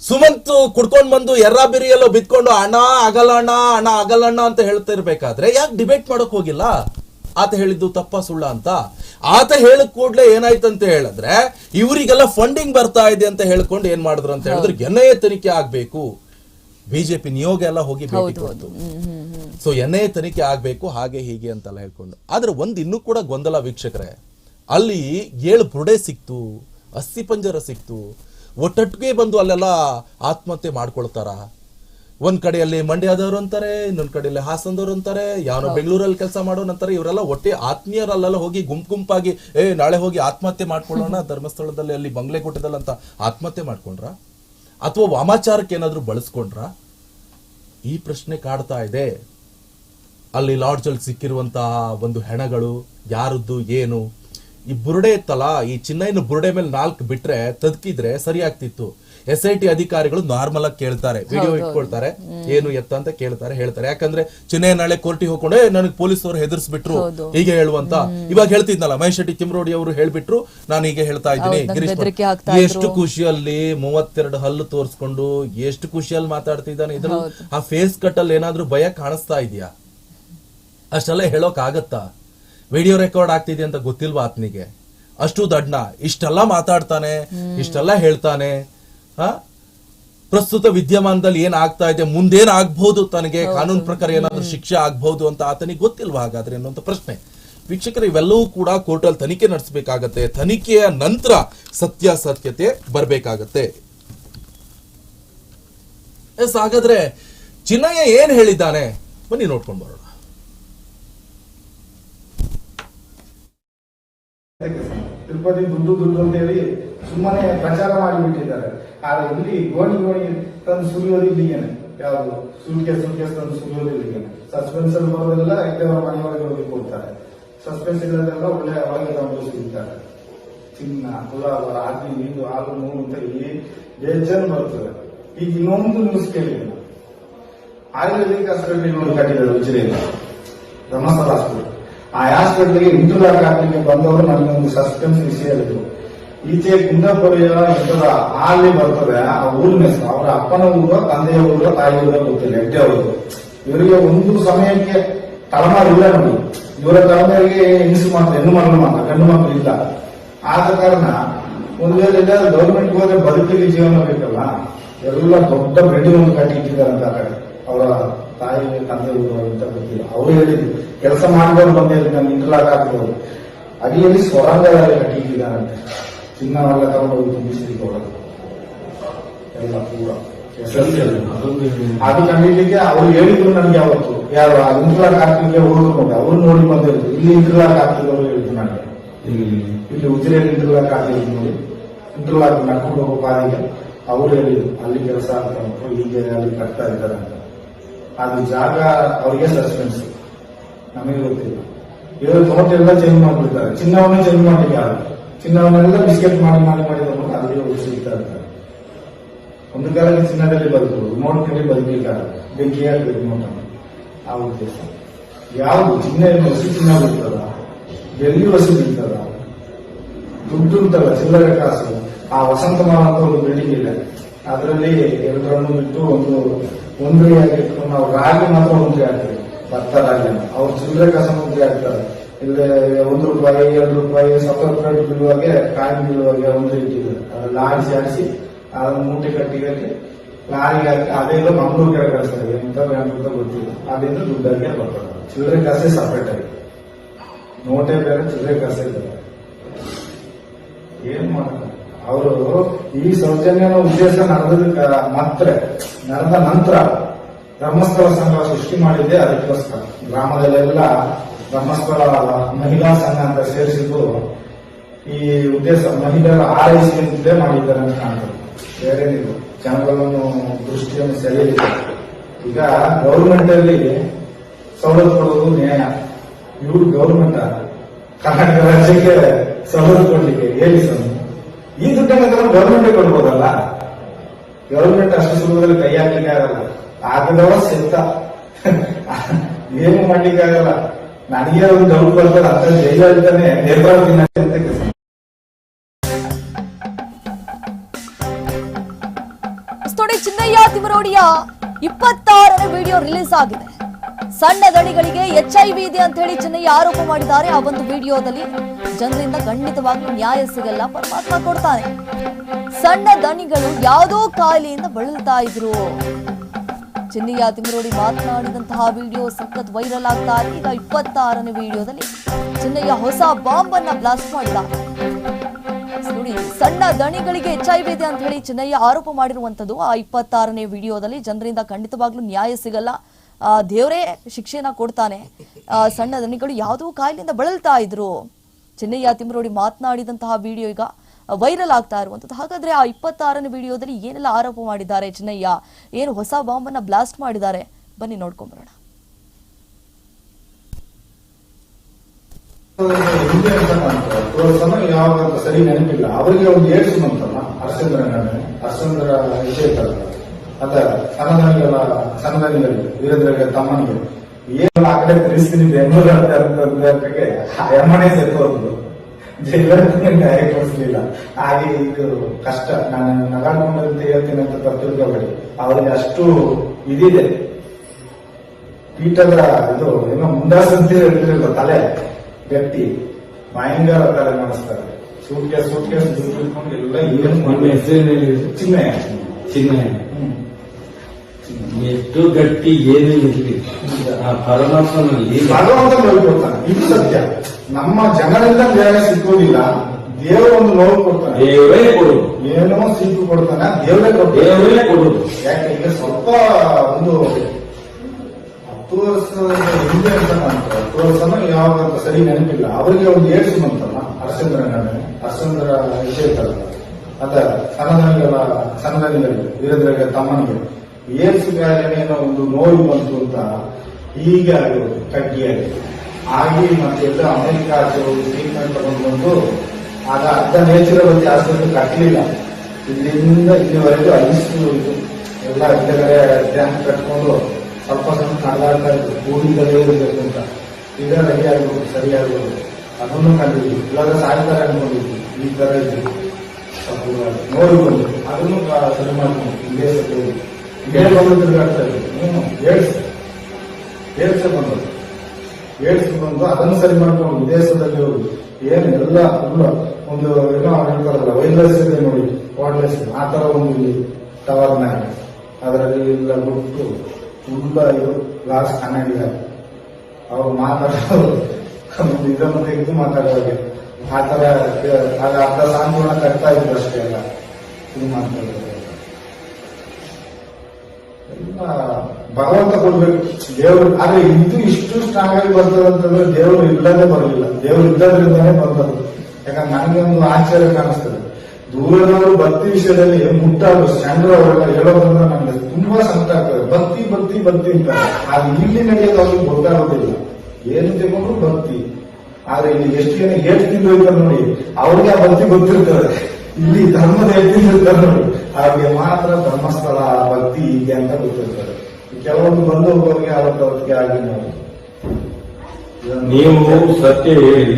Speaker 1: ಸುಮಂತ್ ಕುಡ್ಕೊಂಡ್ ಬಂದು ಎರ್ರಾ ಎಲ್ಲ ಬಿತ್ಕೊಂಡು ಅಣ್ಣ ಅಗಲಣ್ಣ ಅಣ್ಣ ಅಗಲಣ್ಣ ಅಂತ ಹೇಳ್ತಾ ಇರ್ಬೇಕಾದ್ರೆ ಯಾಕೆ ಡಿಬೇಟ್ ಮಾಡಕ್ ಹೋಗಿಲ್ಲ? ಆತ ಹೇಳಿದ್ದು ತಪ್ಪ ಸುಳ್ಳ ಅಂತ. ಆತ ಹೇಳಿದ ಕೂಡ್ಲೆ ಏನಾಯ್ತಂತ ಅಂತ ಹೇಳಿದ್ರೆ ಇವರಿಗೆಲ್ಲ ಫಂಡಿಂಗ್ ಬರ್ತಾ ಇದೆ ಅಂತ ಹೇಳ್ಕೊಂಡು ಏನ್ ಮಾಡಿದ್ರು ಅಂತ ಹೇಳಿದ್ರೆ ಎನ್ ಐ ತನಿಖೆ ಆಗ್ಬೇಕು. ಬಿಜೆಪಿ ನಿಯೋಗ ಎಲ್ಲ ಹೋಗಿ ಭೇಟಿ ಕೊಡ್ತು. ಸೊ ಎನ್ ಐ ತನಿಖೆ ಆಗ್ಬೇಕು ಹಾಗೆ ಹೀಗೆ ಅಂತೆಲ್ಲ ಹೇಳ್ಕೊಂಡು. ಆದ್ರೆ ಒಂದ್ ಇನ್ನೂ ಕೂಡ ಗೊಂದಲ ವೀಕ್ಷಕರೇ ಅಲ್ಲಿ ಏಳು ಬುರುಡೆ ಸಿಕ್ತು ಅಸ್ಥಿ ಪಂಜರ ಸಿಕ್ತು. ಒಟ್ಟೊಟ್ಟಿಗೆ ಬಂದು ಅಲ್ಲೆಲ್ಲ ಆತ್ಮಹತ್ಯೆ ಮಾಡ್ಕೊಳ್ತಾರ. ಒಂದ್ ಕಡೆಯಲ್ಲಿ ಮಂಡ್ಯದವ್ರು ಅಂತಾರೆ ಇನ್ನೊಂದ್ ಕಡೆಯಲ್ಲಿ ಹಾಸನದವ್ರು ಅಂತಾರೆ ಯಾವನೋ ಬೆಂಗಳೂರಲ್ಲಿ ಕೆಲಸ ಮಾಡೋನ್ ಅಂತಾರೆ ಇವರೆಲ್ಲ ಒಟ್ಟೆ ಆತ್ಮೀಯರಲ್ಲೆಲ್ಲ ಹೋಗಿ ಗುಂಪು ಗುಂಪಾಗಿ ಏ ನಾಳೆ ಹೋಗಿ ಆತ್ಮಹತ್ಯೆ ಮಾಡ್ಕೊಳ್ಳೋಣ ಧರ್ಮಸ್ಥಳದಲ್ಲಿ ಅಲ್ಲಿ ಬಂಗ್ಲೆ ಕೊಟ್ಟಿದ್ದಲ್ಲ ಅಂತ ಆತ್ಮಹತ್ಯೆ ಮಾಡ್ಕೊಂಡ್ರ? ಅಥವಾ ವಾಮಾಚಾರಕ್ಕೆ ಏನಾದ್ರೂ ಬಳಸ್ಕೊಂಡ್ರ? ಈ ಪ್ರಶ್ನೆ ಕಾಡ್ತಾ ಇದೆ. ಅಲ್ಲಿ ಲಾಡ್ಜಲ್ಲಿ ಸಿಕ್ಕಿರುವಂತಹ ಒಂದು ಹೆಣಗಳು ಯಾರದ್ದು ಏನು? ಈ ಬುರುಡೆ ಇತ್ತಲ್ಲ ಈ ಚಿನ್ನೈನ ಬುರುಡೆ ಮೇಲೆ ನಾಲ್ಕು ಬಿಟ್ರೆ ತದಕಿದ್ರೆ ಸರಿ ಆಗ್ತಿತ್ತು. ಎಸ್ ಐ ಟಿ ಅಧಿಕಾರಿಗಳು ನಾರ್ಮಲ್ ಆಗಿ ಕೇಳ್ತಾರೆ ವಿಡಿಯೋ ಇಟ್ಕೊಳ್ತಾರೆ ಏನು ಎತ್ತ ಅಂತ ಕೇಳ್ತಾರೆ ಹೇಳ್ತಾರೆ. ಯಾಕಂದ್ರೆ ಚಿನ್ನೈ ನಾಳೆ ಕೋರ್ಟಿಗೆ ಹೋಗ್ಕೊಂಡೆ ನನಗೆ ಪೊಲೀಸ್ ಅವರು ಹೆದರ್ಸ್ಬಿಟ್ರು ಹೀಗೆ ಹೇಳುವಂತ. ಇವಾಗ ಹೇಳ್ತಿದ್ನಲ್ಲ ಮಹೇಶ್ ಶೆಟ್ಟಿ ತಿಮ್ರೋಡಿ ಅವರು ಹೇಳ್ಬಿಟ್ರು ನಾನು ಹೀಗೆ ಹೇಳ್ತಾ ಇದ್ದೀನಿ. ಗಿರೀಶ್ ಎಷ್ಟು ಖುಷಿಯಲ್ಲಿ ಮೂವತ್ತೆರಡು ಹಲ್ಲು ತೋರಿಸ್ಕೊಂಡು ಎಷ್ಟು ಖುಷಿಯಲ್ಲಿ ಮಾತಾಡ್ತಿದ್ದಾನೆ ಇದ್ರ ಆ ಫೇಸ್ ಕಟ್ ಅಲ್ಲಿ ಏನಾದ್ರೂ ಭಯ ಕಾಣಿಸ್ತಾ ಇದೆಯಾ? ಅಷ್ಟೆಲ್ಲ ಹೇಳೋಕ್ ಆಗತ್ತಾ ವಿಡಿಯೋ ರೆಕಾರ್ಡ್ ಆಗ್ತಿದೆ ಅಂತ ಗೊತ್ತಿಲ್ವಾ ಆತನಿಗೆ ಅಷ್ಟು ದಡ್ನ ಇಷ್ಟೆಲ್ಲ ಮಾತಾಡ್ತಾನೆ ಇಷ್ಟೆಲ್ಲ ಹೇಳ್ತಾನೆ. ಹ? ಪ್ರಸ್ತುತ ವಿದ್ಯಮಾನದಲ್ಲಿ ಏನ್ ಆಗ್ತಾ ಇದೆ ಮುಂದೇನ್ ಆಗ್ಬಹುದು ತನಗೆ? ಕಾನೂನು ಪ್ರಕಾರ ಏನಾದ್ರೂ ಶಿಕ್ಷೆ ಆಗ್ಬಹುದು ಅಂತ ಆತನಿಗೆ ಗೊತ್ತಿಲ್ವಾ ಹಾಗಾದ್ರೆ ಅನ್ನೋಂತ ಪ್ರಶ್ನೆ. ವೀಕ್ಷಕರು ಇವೆಲ್ಲವೂ ಕೂಡ ಕೋರ್ಟಲ್ಲಿ ತನಿಖೆ ನಡೆಸಬೇಕಾಗತ್ತೆ. ತನಿಖೆಯ ನಂತರ ಸತ್ಯಾಸತ್ಯತೆ ಬರಬೇಕಾಗತ್ತೆ. ಎಸ್ ಹಾಗಾದ್ರೆ ಚಿನ್ನಯ್ಯ ಏನ್ ಹೇಳಿದ್ದಾನೆ? ಬನ್ನಿ ನೋಡ್ಕೊಂಡು ಬರೋಣ.
Speaker 3: ತಿರುಪತಿ ದುಡ್ಡು ದುಡ್ಡು ಅಂತ ಹೇಳಿ ಸುಮ್ಮನೆ ಪ್ರಚಾರ ಮಾಡಿಬಿಟ್ಟಿದ್ದಾರೆ. ಆದ್ರೆ ಇಲ್ಲಿ ಗೋಣಿ ಗೋಣಿ ತಂದು ಸುರಿಯೋದು ಇಲ್ಲಿಗೇನೆ. ಯಾವುದು? ಸುಲ್ಕೇಸ್ ಸುಲ್ಕೇಸ್ ತಂದು ಸುರಿಯೋದು ಇಲ್ಲಿಗೇನೆ. ಸಸ್ಪೆನ್ಸ್ ಅಲ್ಲಿ ಬರೋದೆಲ್ಲ ಅವರ ಮನೆಯೊಳಗೆ ಹೋಗಿ ಕೊಡ್ತಾರೆ ಸಸ್ಪೆನ್ಸ್ ಇಲ್ಲದೆಲ್ಲ ಒಳ್ಳೆ ಒಳಗೆ ತಗೊಂಡು ಸಿಗ್ತಾರೆ ಚಿನ್ನ, ಗುಲಾಬ ಅದು ಇದು, ಹಾಲು ಮೂರು ಅಂತ ಇಲ್ಲಿ ಬೇಜನ್ ಬರ್ತದೆ. ಈಗ ಇನ್ನೊಂದು ನ್ಯೂಸ್ ಕೇಳಿಲ್ಲ ಆಯುರ್ವೇದಿಕ್ ಹಾಸ್ಪಿಟಲ್ ಕಟ್ಟಿದ್ದಾರೆ ಉಜಿರೆಯಲ್ಲಿ ಧರ್ಮಸ್ಥಳ ಹಾಸ್ಪಿಟಲ್ ಆ ಆಸ್ಪತ್ರೆಗೆ ಇಂಟರ್ಲಾಕ್ ಹಾಕ್ಲಿಕ್ಕೆ ಬಂದವರು ನನಗೆ ಒಂದು ಸಸ್ಪೆನ್ಸ್ ವಿಷಯ ಹೇಳಿದ್ರು. ಈಚೆ ಕುಂದಪುರಿಯ ಎಂಟರ ಅಲ್ಲಿ ಬರ್ತದೆ, ಆ ಊರಿನ ಹೆಸರು. ಅವರ ಅಪ್ಪನ ಊರು, ತಂದೆಯ ಊರು ತಾಯಿ ಊರ ಗೊತ್ತಿಲ್ಲ ಹೆಡ್ಡೆ ಅವರು ಇವರಿಗೆ ಒಂದು ಸಮಯಕ್ಕೆ ತಲೆಮಾರು ಇಲ್ಲ ನೋಡಿ ಇವರ ತಲೆಮಾರಿಗೆ ಹೆಂಗಸು ಮಾತ್ರ, ಹೆಣ್ಣು ಮಕ್ಕಳು ಮಾತ್ರ, ಗಂಡು ಮಕ್ಕಳು ಇಲ್ಲ. ಆದ ಕಾರಣ ಒಂದು ವೇಳೆ ಗೌರ್ಮೆಂಟ್ ಹೋದ್ರೆ ಬದುಕಿಗೆ ಜೀವನ ಬೇಕಲ್ಲ? ಎಲ್ಲ ದೊಡ್ಡ ಬೆಡ್ಡಿಂಗ್ ಒಂದು ಕಟ್ಟಿ ಇಟ್ಟಿದ್ದಾರೆ ಅಂತ ಅವರ ತಾಯಿ ತಂದೆ ಅಂತ ಗೊತ್ತಿಲ್ಲ. ಅವರು ಹೇಳಿದ್ರು ಕೆಲಸ ಮಾಡಿದವರು ಬಂದಿದ್ರು ನಾನು ಇಂಟರ್ಲಾಕ್ ಆಗ್ಬೋದು. ಅಡಿಯಲ್ಲಿ ಸ್ವರಂಗ ಕಟ್ಟಿಟ್ಟಿದ್ದಾರಂತೆ ಚಿನ್ನವೆಲ್ಲ ತಗೊಂಡು ತುಂಬಿಸಿ ಕೊಡೋದು ಎಲ್ಲ ಪೂರ. ಅದು ಕಂಡಿಡ್ಲಿಕ್ಕೆ ಅವ್ರು ಹೇಳಿದ್ರು ನನಗೆ ಅವತ್ತು ಯಾರು ಇಂಟರ್ಲಾಕ್ ಹಾಕ್ಲಿಕ್ಕೆ ನೋಡಿ ಅವ್ರು ನೋಡಿ ಬಂದಿದ್ರು. ಇಲ್ಲಿ ಇಂಟರ್ಲಾಕ್ ಅವರು ಹೇಳಿದ್ರು ನನಗೆ. ಇಲ್ಲಿ ಇಲ್ಲಿ. ಉಜಿರೆಯಲ್ಲಿ ಇಂಟರ್ಲಾಕ್ ಹಾಕಿದ್ರು ನೋಡಿ. ಇಂಟರ್ಲಾಕ್ ನಡ್ಕೊಂಡು ಹೋಗೋ ಪಾದಿಗೆ ಅವ್ರು ಹೇಳಿದ್ರು ಅಲ್ಲಿ ಕೆಲಸ ಅಂತ ಹೀಗೆ ಅಲ್ಲಿ ಕಟ್ತಾ ಇದ್ದಾರೆ ಅಂತ. ಅದು ಜಾಗ ಅವರಿಗೆ ಸಸ್ಪೆನ್ಸ್ ನಮಗೆ ಗೊತ್ತಿಲ್ಲ. ಇವರು ನೋಟ್ ಎಲ್ಲ ಚೇಂಜ್ ಮಾಡ್ಬಿಡ್ತಾರೆ. ಚಿನ್ನವನ್ನು ಚೇಂಜ್ ಮಾಡ್ಲಿಕ್ಕೆ ಆಗಲ್ಲ ಚಿನ್ನವನ್ನೆಲ್ಲ ಬಿಸ್ಕೆಟ್ ಮಾಡಿ ಮಾಡಿ ಮಾಡಿದ ಮೂಲಕ ಅಲ್ಲಿಗೆ ಸಿಗ್ತಾ ಇರ್ತಾರೆ. ಒಂದು ಕಾಲಕ್ಕೆ ಚಿನ್ನದಲ್ಲಿ ಬದುಕುವುದು ನೋಟ್ನಲ್ಲಿ ಬದುಕಲಿಕ್ಕಾಗಲ್ಲ. ಬೆಂಕಿ ಹಾಕಬೇಕು ನೋಟನ್ನು ಆ ಉದ್ದೇಶ. ಯಾವುದು? ಚಿನ್ನ ಹೊಸ ಚಿನ್ನ ಬರ್ತದ ಬೆಳ್ಳಿ ಹೊಸ ಬೀಳ್ತದ ದುಡ್ಡು ಉಂಟಲ್ಲ, ಚಿಲ್ಲರೆ ಕಾಸು. ಆ ವಸಂತ ಅಂತ ಒಂದು ಬಿಲ್ಡಿಂಗ್ ಇದೆ. ಅದರಲ್ಲಿ ಎರಡರನ್ನು ಬಿಟ್ಟು ಒಂದು ಒಂದ್ರಿ ಆಗಿರ್ತಾರೆ ನಾವು ರಾಗಿ ಮಾತ್ರ ಒಂದ್ರಿ ಆಗ್ತೀವಿ ಭತ್ತ ರಾಗಿ ಅವ್ರು ಚಿಲ್ಲರೆ ಕಸ ಒಂದ್ರಿ ಆಗ್ತಾರೆ ಇಲ್ಲಿ ಒಂದು ರೂಪಾಯಿ, ಎರಡು ರೂಪಾಯಿ ಸಪ್ರೇಟ್ ಬೀಳುವಾಗೆ ಕಾಯಿ ಬೀಳುವಾಗೆ ಒಂದ್ರಿ ಇಟ್ಟಿದ್ದಾರೆ. ಅದ್ರಲ್ಲಿ ಆಡಿಸಿ ಆಡಿಸಿ ಅದನ್ನ ಮೂಟೆ ಕಟ್ಟಿ ಕಟ್ಟಿ ಲಾರಿಗೆ ಹಾಕಿ ಅದೇನೋ ಮಂಗಳೂರು ಕಡೆ ಕಳಿಸ್ತಾರೆ. ಎಂತ ಬ್ಯಾಂಕ್ ಅಂತ ಗೊತ್ತಿಲ್ಲ. ಅದರಿಂದ ದುಡ್ಡಾಗಿ ಬರ್ತದೆ ಚಿಲ್ಲರೆ ಕಸೆ ಸಪರೇಟ್ ಆಗಿ. ನೋಟೆ ಬೇರೆ ಚಿಲ್ಲರೆ ಕಸೆ ಇದ್ದಾರೆ ಏನ್ ಮಾಡ್ತಾರೆ ಅವರು ಈ ಸೌಜನ್ಯನ ಉದ್ದೇಶ ನಡೆದ ಮಾತ್ರ ನಡೆದ ನಂತರ ಬ್ರಹ್ಮಸ್ಥಳ ಸಂಘ ಸೃಷ್ಟಿ ಮಾಡಿದ್ದೆ ಅದಕ್ಕೋಸ್ಕರ. ಗ್ರಾಮದಲ್ಲೆಲ್ಲ ಬ್ರಹ್ಮಸ್ಥಳ ಮಹಿಳಾ ಸಂಘ ಅಂತ ಸೇರಿಸಿದ್ದು ಈ ಉದ್ದೇಶ, ಮಹಿಳೆಯರ ಆರೈಸಿಯಂತೆ ಮಾಡಿದ್ದಾರೆ ಅಂತ ಕಾಣ್ತದೆ. ನೀವು ಜನಗಳನ್ನು ದೃಷ್ಟಿಯನ್ನು ಸೆಳೆಯಲಿಲ್ಲ. ಈಗ ಗೌರ್ಮೆಂಟ್ ಅಲ್ಲಿ ಸವಲತ್ತು ಕೊಡೋದು ನ್ಯಾಯ. ಇವರು ಗೌರ್ಮೆಂಟ್. ಕರ್ನಾಟಕ ರಾಜ್ಯಕ್ಕೆ ಸವಲತ್ತು ಕೊಡ್ಲಿಕ್ಕೆ ಹೇಳಿ ಸ್ವಾಮಿ ಈ ದುಡ್ಡನ್ನ ಗೌರ್ಮೆಂಟ್ ಕೊಡ್ಬೋದಲ್ಲ? ಗೌರ್ಮೆಂಟ್ ಅಷ್ಟು ಸುಲಭದಲ್ಲಿ ಕೈ ಹಾಕ್ಲಿಕ್ಕೆ ಆಗಲ್ಲ. ಆಗದವ ಸಿಗ್ತ ಏನು ಮಾಡ್ಲಿಕ್ಕೆ ಆಗಲ್ಲ? ನನಗೆ ಒಂದು ಡೌಟ್ ಬರ್ತದೆ ಅಂತ ಜೈಲಾಡಿತಾನೆ
Speaker 2: ನೋಡಿ ಚಿನ್ನಯ್ಯ ತಿಮರೋಡಿಯ ಇಪ್ಪತ್ತಾರನೇ ವಿಡಿಯೋ ರಿಲೀಸ್ ಆಗಿದೆ. ಸಣ್ಣ ದಣಿಗಳಿಗೆ ಎಚ್ ಐ ವಿ ಇದೆ ಅಂತ ಹೇಳಿ ಚಿನ್ನಯ್ಯ ಆರೋಪ ಮಾಡಿದ್ದಾರೆ. ಆ ಒಂದು ವಿಡಿಯೋದಲ್ಲಿ ಜನರಿಂದ ಖಂಡಿತವಾಗ್ಲೂ ನ್ಯಾಯ ಸಿಗಲ್ಲ. ಪರಮಾತ್ಮ ಕೊಡ್ತಾನೆ. ಸಣ್ಣ ದಣಿಗಳು ಯಾವುದೋ ಕಾಯಿಲೆಯಿಂದ ಬಳಲ್ತಾ ಇದ್ರು. ಚೆನ್ನಯ್ಯ ತಿಮರೋಡಿ ಮಾತನಾಡಿದಂತಹ ವಿಡಿಯೋ ಸಖತ್ ವೈರಲ್ ಆಗ್ತಾ ಇದೆ. ಈಗ ಇಪ್ಪತ್ತಾರನೇ ವಿಡಿಯೋದಲ್ಲಿ ಚೆನ್ನಯ್ಯ ಹೊಸ ಬಾಂಬ್ ಅನ್ನ ಬ್ಲಾಸ್ಟ್ ನೋಡಿ, ಸಣ್ಣ ದಣಿಗಳಿಗೆ ಎಚ್ ಐ ವಿ ಇದೆ ಅಂತ ಹೇಳಿ ಚಿನ್ನಯ್ಯ ಆರೋಪ ಮಾಡಿರುವಂತದ್ದು ಆ ಇಪ್ಪತ್ತಾರನೇ ವಿಡಿಯೋದಲ್ಲಿ. ಜನರಿಂದ ಖಂಡಿತವಾಗ್ಲೂ ನ್ಯಾಯ ಸಿಗಲ್ಲ. ದೇವರೇ ಶಿಕ್ಷೆನ ಕೊಡ್ತಾನೆ. ಸಣ್ಣ ದಣಿಗಳು ಯಾವುದೋ ಕಾಯಿಲೆಯಿಂದ ಬಳಲ್ತಾ ಇದ್ರು. ಚೆನ್ನಯ್ಯ ತಿಮ್ಮರೋಡಿ ಮಾತನಾಡಿದಂತಹ ವಿಡಿಯೋ ಈಗ ವೈರಲ್ ಆಗ್ತಾ ಇರುವಂತದ್ದು ಹಾಗಾದ್ರೆ ಆ ಇಪ್ಪತ್ತಾರನೇ ವಿಡಿಯೋದಲ್ಲಿ ಏನೆಲ್ಲ ಆರೋಪ ಮಾಡಿದ್ದಾರೆ ಚೆನ್ನಯ್ಯ? ಏನು ಹೊಸ ಬಾಂಬ್ ಅನ್ನ ಬ್ಲಾಸ್ಟ್ ಮಾಡಿದ್ದಾರೆ? ಬನ್ನಿ ನೋಡ್ಕೊಂಬರೋಣ.
Speaker 3: ಸರಿ ನೆನಪಿಲ್ಲ. ಅವರಿಗೆ ಒಂದು ಏಡ್ಸ್ ಬಂತಲ್ಲ ವಿಷಯ ಹರ್ಷೇಂದ್ರ ಇತ್ತಲ್ಲ ಅದ ಸಣ್ಣದನಿಗಳ ವೀರೇಂದ್ರಗೆ ತಮ್ಮನಿಗೆ. ಏನು ಆ ಕಡೆ ತಿಳಿಸ್ತೀನಿ ಬೆಂಗಳೂರು ಅಂತ ಅಂತಂದಕ್ಕೆ ಎಮ್ಮನೆ ಸೇರ್ಕೋದು ಜೈಲಲ್ಲಿ ಹಾಗೆ ಇದು ಕಷ್ಟ. ನಾನು ನಗಾಡ್ಕೊಂಡಂತ ಹೇಳ್ತೀನಿ ಅಂತ ತಪ್ಪಿರ್ಕೋಬೇಡಿ ಅವ್ರಿಗೆ. ಅಷ್ಟು ಇದಿದೆ. ಪೀಠದ ಇದು ಏನೋ ಮುಂದಾಸಂತ ಹೇಳ್ತಿರಲ್ಲ ತಲೆ ವ್ಯಕ್ತಿ ಭಯಂಕರ ತಲೆ ಮಾಡಿಸ್ತಾರೆ. ಸೂಟ್ ಕೇಸ್ ಸೂಟ್ ಕೇಸ್ ದುಡ್ಡು ಇಟ್ಕೊಂಡು ಎಲ್ಲ ಏನು
Speaker 4: ಚಿಹ್ನೆ
Speaker 3: ಮಾಡಿ
Speaker 4: ಹೆಸರಿನಲ್ಲಿ
Speaker 3: ಚಿನ್ನ
Speaker 4: ಚಿನ್ನ
Speaker 3: ಹ್ಮ್.
Speaker 4: ಎಷ್ಟು ಗಟ್ಟಿ ಏನೇ ಇರಲಿ ಆ ಪರಮಾತ್ಮನಲ್ಲಿ
Speaker 3: ಭಗವಂತ ನೋವು ಕೊಡ್ತಾನೆ ಇದು ಸತ್ಯ. ನಮ್ಮ ಜನರಿಂದ ನ್ಯಾಯ ಸಿಕ್ಕೋದಿಲ್ಲ ದೇವರು ಒಂದು ನೋವು ಕೊಡ್ತಾನೆ.
Speaker 4: ದೇವರೇ ಕೊಡು.
Speaker 3: ಏನೋ ಸಿಕ್ಕು ಕೊಡ್ತಾನೆ ದೇವರೇ ಕೊಡ್ತಾನೆ.
Speaker 4: ದೇವರೇ ಕೊಡುದು
Speaker 3: ಯಾಕೆ ಈಗ ಸ್ವಲ್ಪ ಒಂದು ಹತ್ತು ವರ್ಷ ಹಿಂದೆ ಅಂತ. ಹತ್ತು ವರ್ಷನ ಯಾವಾಗ ಸರಿ ನೆನಪಿಲ್ಲ. ಅವರಿಗೆ ಒಂದು ಏಡ್ಸ್ ಬಂತಲ್ಲ ಹರ್ಷೇಂದ್ರ ಹರ್ಷಂದ್ರ ವಿಷಯ ಇತ್ತಲ್ಲ. ಅದ ಸಣ್ಣದನಿಗಳ ಸಣ್ಣದನಿಗಳು ವೀರೇಂದ್ರಗೆ ತಮ್ಮನಿಗೆ. ಏಡ್ಸ್ ಏನೋ ಒಂದು ನೋವು ಬಂತು ಅಂತ ಈಗ ಅದು ಕಡ್ಡಿಯಾಗಿ ಆಗಿ ಮತ್ತೆ ಎಲ್ಲ ಅಮೆರಿಕ ಟ್ರೀಟ್ಮೆಂಟ್ ತಗೊಂಡು ಬಂದು ಆಗ ಅರ್ಧ ನೇಚುರೋಪತಿ ಆಸ್ಪತ್ರೆ ಕಟ್ಟಲಿಲ್ಲ ಇಲ್ಲಿಂದ ಇಲ್ಲಿವರೆಗೂ ಐಸು ಇದು ಎಲ್ಲ ಹಿಂದಗಡೆ ಟ್ಯಾಂಕ್ ಕಟ್ಕೊಂಡು ಸ್ವಲ್ಪ ಸ್ವಲ್ಪ ಕಡಲಾಡ್ತಾ ಇತ್ತು ಕೂಡಿದಲೇ ಇರಬೇಕು ಅಂತ. ಈಗ ರೆಡಿ ಆಗ್ಬೋದು, ಸರಿ ಅದನ್ನು ಕಂಡಿದ್ವಿ. ಇವಾಗ ಸಾಯಂಕಾಲ ಅನ್ಕೊಂಡಿದ್ವಿ ಈ ತರ ಇದ್ವಿ ಸ್ವಲ್ಪ ನೋಡಿಕೊಂಡು ಅದನ್ನು ಸರಿ ಮಾಡ್ಕೊಂಡು ಇಲ್ಲೇ ಸತ್ತು ಅದನ್ನು ಸರಿ ಮಾಡ್ಕೊಂಡು ವಿದೇಶದಲ್ಲಿ ಹೋಗಿ ಏನು? ಎಲ್ಲ ಫುಲ್ ಒಂದು ಏನೋ ಹೇಳ್ತಾರಲ್ಲ ವೈರ್ಲೆಸ್ ಇದೆ ನೋಡಿ ವಾಟ್ಲೆಸ್ ಆ ತರ ಒಂದು ಇಲ್ಲಿ ಟವರ್ ಮ್ಯಾಗ ಅದರಲ್ಲಿ ಎಲ್ಲ ಬಿಟ್ಟು ತುಂಬ ಇದು ಗ್ಲಾಸ್ ಕನ್ನಡಿಗ ಅವ್ರು ಮಾತಾಡೋರು ಒಂದು ಇದನ್ನು ತೆಗೆದು ಮಾತಾಡೋರಿಗೆ. ಆ ತರ ಅರ್ಧ ಸಾಂತ್ವನ ಕಟ್ತಾ ಇದ್ರು ಅಷ್ಟೇ ಎಲ್ಲ. ಇದು ಮಾತಾಡೋದು ಭಗವಂತ ಕೊಡ್ಬೇಕು. ದೇವ್ರು ಆದ್ರೆ ಇದು ಇಷ್ಟು ಸ್ಟ್ರಾಂಗ್ ಆಗಿ ಬರ್ತದೆ ಅಂತಂದ್ರೆ ದೇವ್ರು ಇಲ್ಲದೆ ಬರಲಿಲ್ಲ. ದೇವ್ರು ಇಲ್ಲದ್ರಿಂದಾನೇ ಬಂದದ್ದು ಯಾಕಂದ್ರೆ ನನಗೆ ಒಂದು ಆಶ್ಚರ್ಯ ಕಾಣಿಸ್ತದೆ. ದೂರದವರು ಭಕ್ತಿ ವಿಷಯದಲ್ಲಿ ಮುಟ್ಟಾಡು ಸ್ಟ್ಯಾಂಡರ್ಡ್ ಅವರೆಲ್ಲ ಹೇಳೋದ್ರಿಂದ ನನಗೆ ತುಂಬಾ ಸಂಕಟ ಆಗ್ತದೆ. ಭಕ್ತಿ ಭಕ್ತಿ ಭಕ್ತಿ ಅಂತ ಆದ್ರೆ ಇಲ್ಲಿ ನಡೆಯೋದು ಅವ್ರಿಗೆ ಗೊತ್ತಾಗೋದಿಲ್ಲ. ಏನು ತಗೊಂಡ್ರು ಭಕ್ತಿ. ಆದ್ರೆ ಇಲ್ಲಿ ಎಷ್ಟು ಜನ ಹೇಳ್ತಿದ್ರು ಅಂತ ನೋಡಿ, ಅವ್ರಿಗೆ ಆ ಭಕ್ತಿ ಗೊತ್ತಿರ್ತದೆ. ಇಲ್ಲಿ ಧರ್ಮದ ಹೇಟ್ ಹಾಗೆ ಅವ್ರಿಗೆ ಮಾತ್ರ ಧರ್ಮಸ್ಥಳ ಭಕ್ತಿ ಹೀಗೆ ಅಂತ ಗೊತ್ತಿರ್ತಾರೆ ಕೆಲವೊಂದು ಬಂದು ಹೋಗೋರಿಗೆ ಅವತ್ತು ಅವತ್ತಿಗೆ ಆಗಿ ನಾವು
Speaker 4: ನೀವು ಸತ್ಯ ಹೇಳಿ.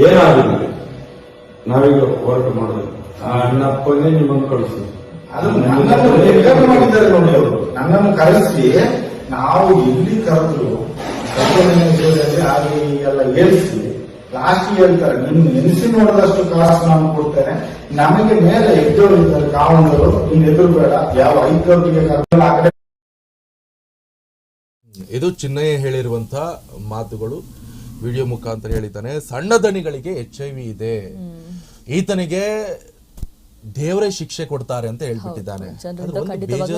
Speaker 4: ಏನಾಗುದಿಲ್ಲ ನಾವೀಗ ಹೋರಾಟ ಮಾಡೋದು. ಆ ಅಣ್ಣಪ್ಪನೇ ನಿಮ್ಮನ್ನು ಕಳಿಸೋದು
Speaker 3: ಅದು ನನ್ನನ್ನು ನಿರ್ಗಮನ ಮಾಡಿದ್ದಾರೆ ನೋಡಿ ಅವರು. ನನ್ನನ್ನು ಕರೆಸಿ ನಾವು ಎಲ್ಲಿ ಕರೆದ್ರು ಆಗಿ ಎಲ್ಲ ಏರಿಸಿ ಲಾಸ್ಟ್ ಹೇಳ್ತಾರೆ ನಿನ್ನ ನೆನೆಸಿ ನೋಡಿದಷ್ಟು ಕಾಸು ನಾನು ಕೊಡ್ತೇನೆ. ನಮಗೆ ಮೇಲೆ ಎದ್ದೋರು ಇದ್ದಾರೆ ಕಾವಣರು ನೀನ್ ಎದುರು ಬೇಡ ಯಾವ ಹೈಕೋರ್ಟ್ಗೆ ಕರ್ಕೊಂಡು ಆ ಕಡೆ.
Speaker 1: ಇದು ಚಿನ್ನಯ್ಯ ಹೇಳಿರುವಂತ ಮಾತುಗಳು. ವಿಡಿಯೋ ಮುಖಾಂತರ ಹೇಳಿದ್ದಾನೆ. ಸಣ್ಣ ದಣಿಗಳಿಗೆ ಎಚ್ ಐ ವಿ ಇದೆ. ಈತನಿಗೆ ದೇವರೇ ಶಿಕ್ಷೆ ಕೊಡ್ತಾರೆ ಅಂತ ಹೇಳ್ಬಿಟ್ಟಿದ್ದಾನೆ.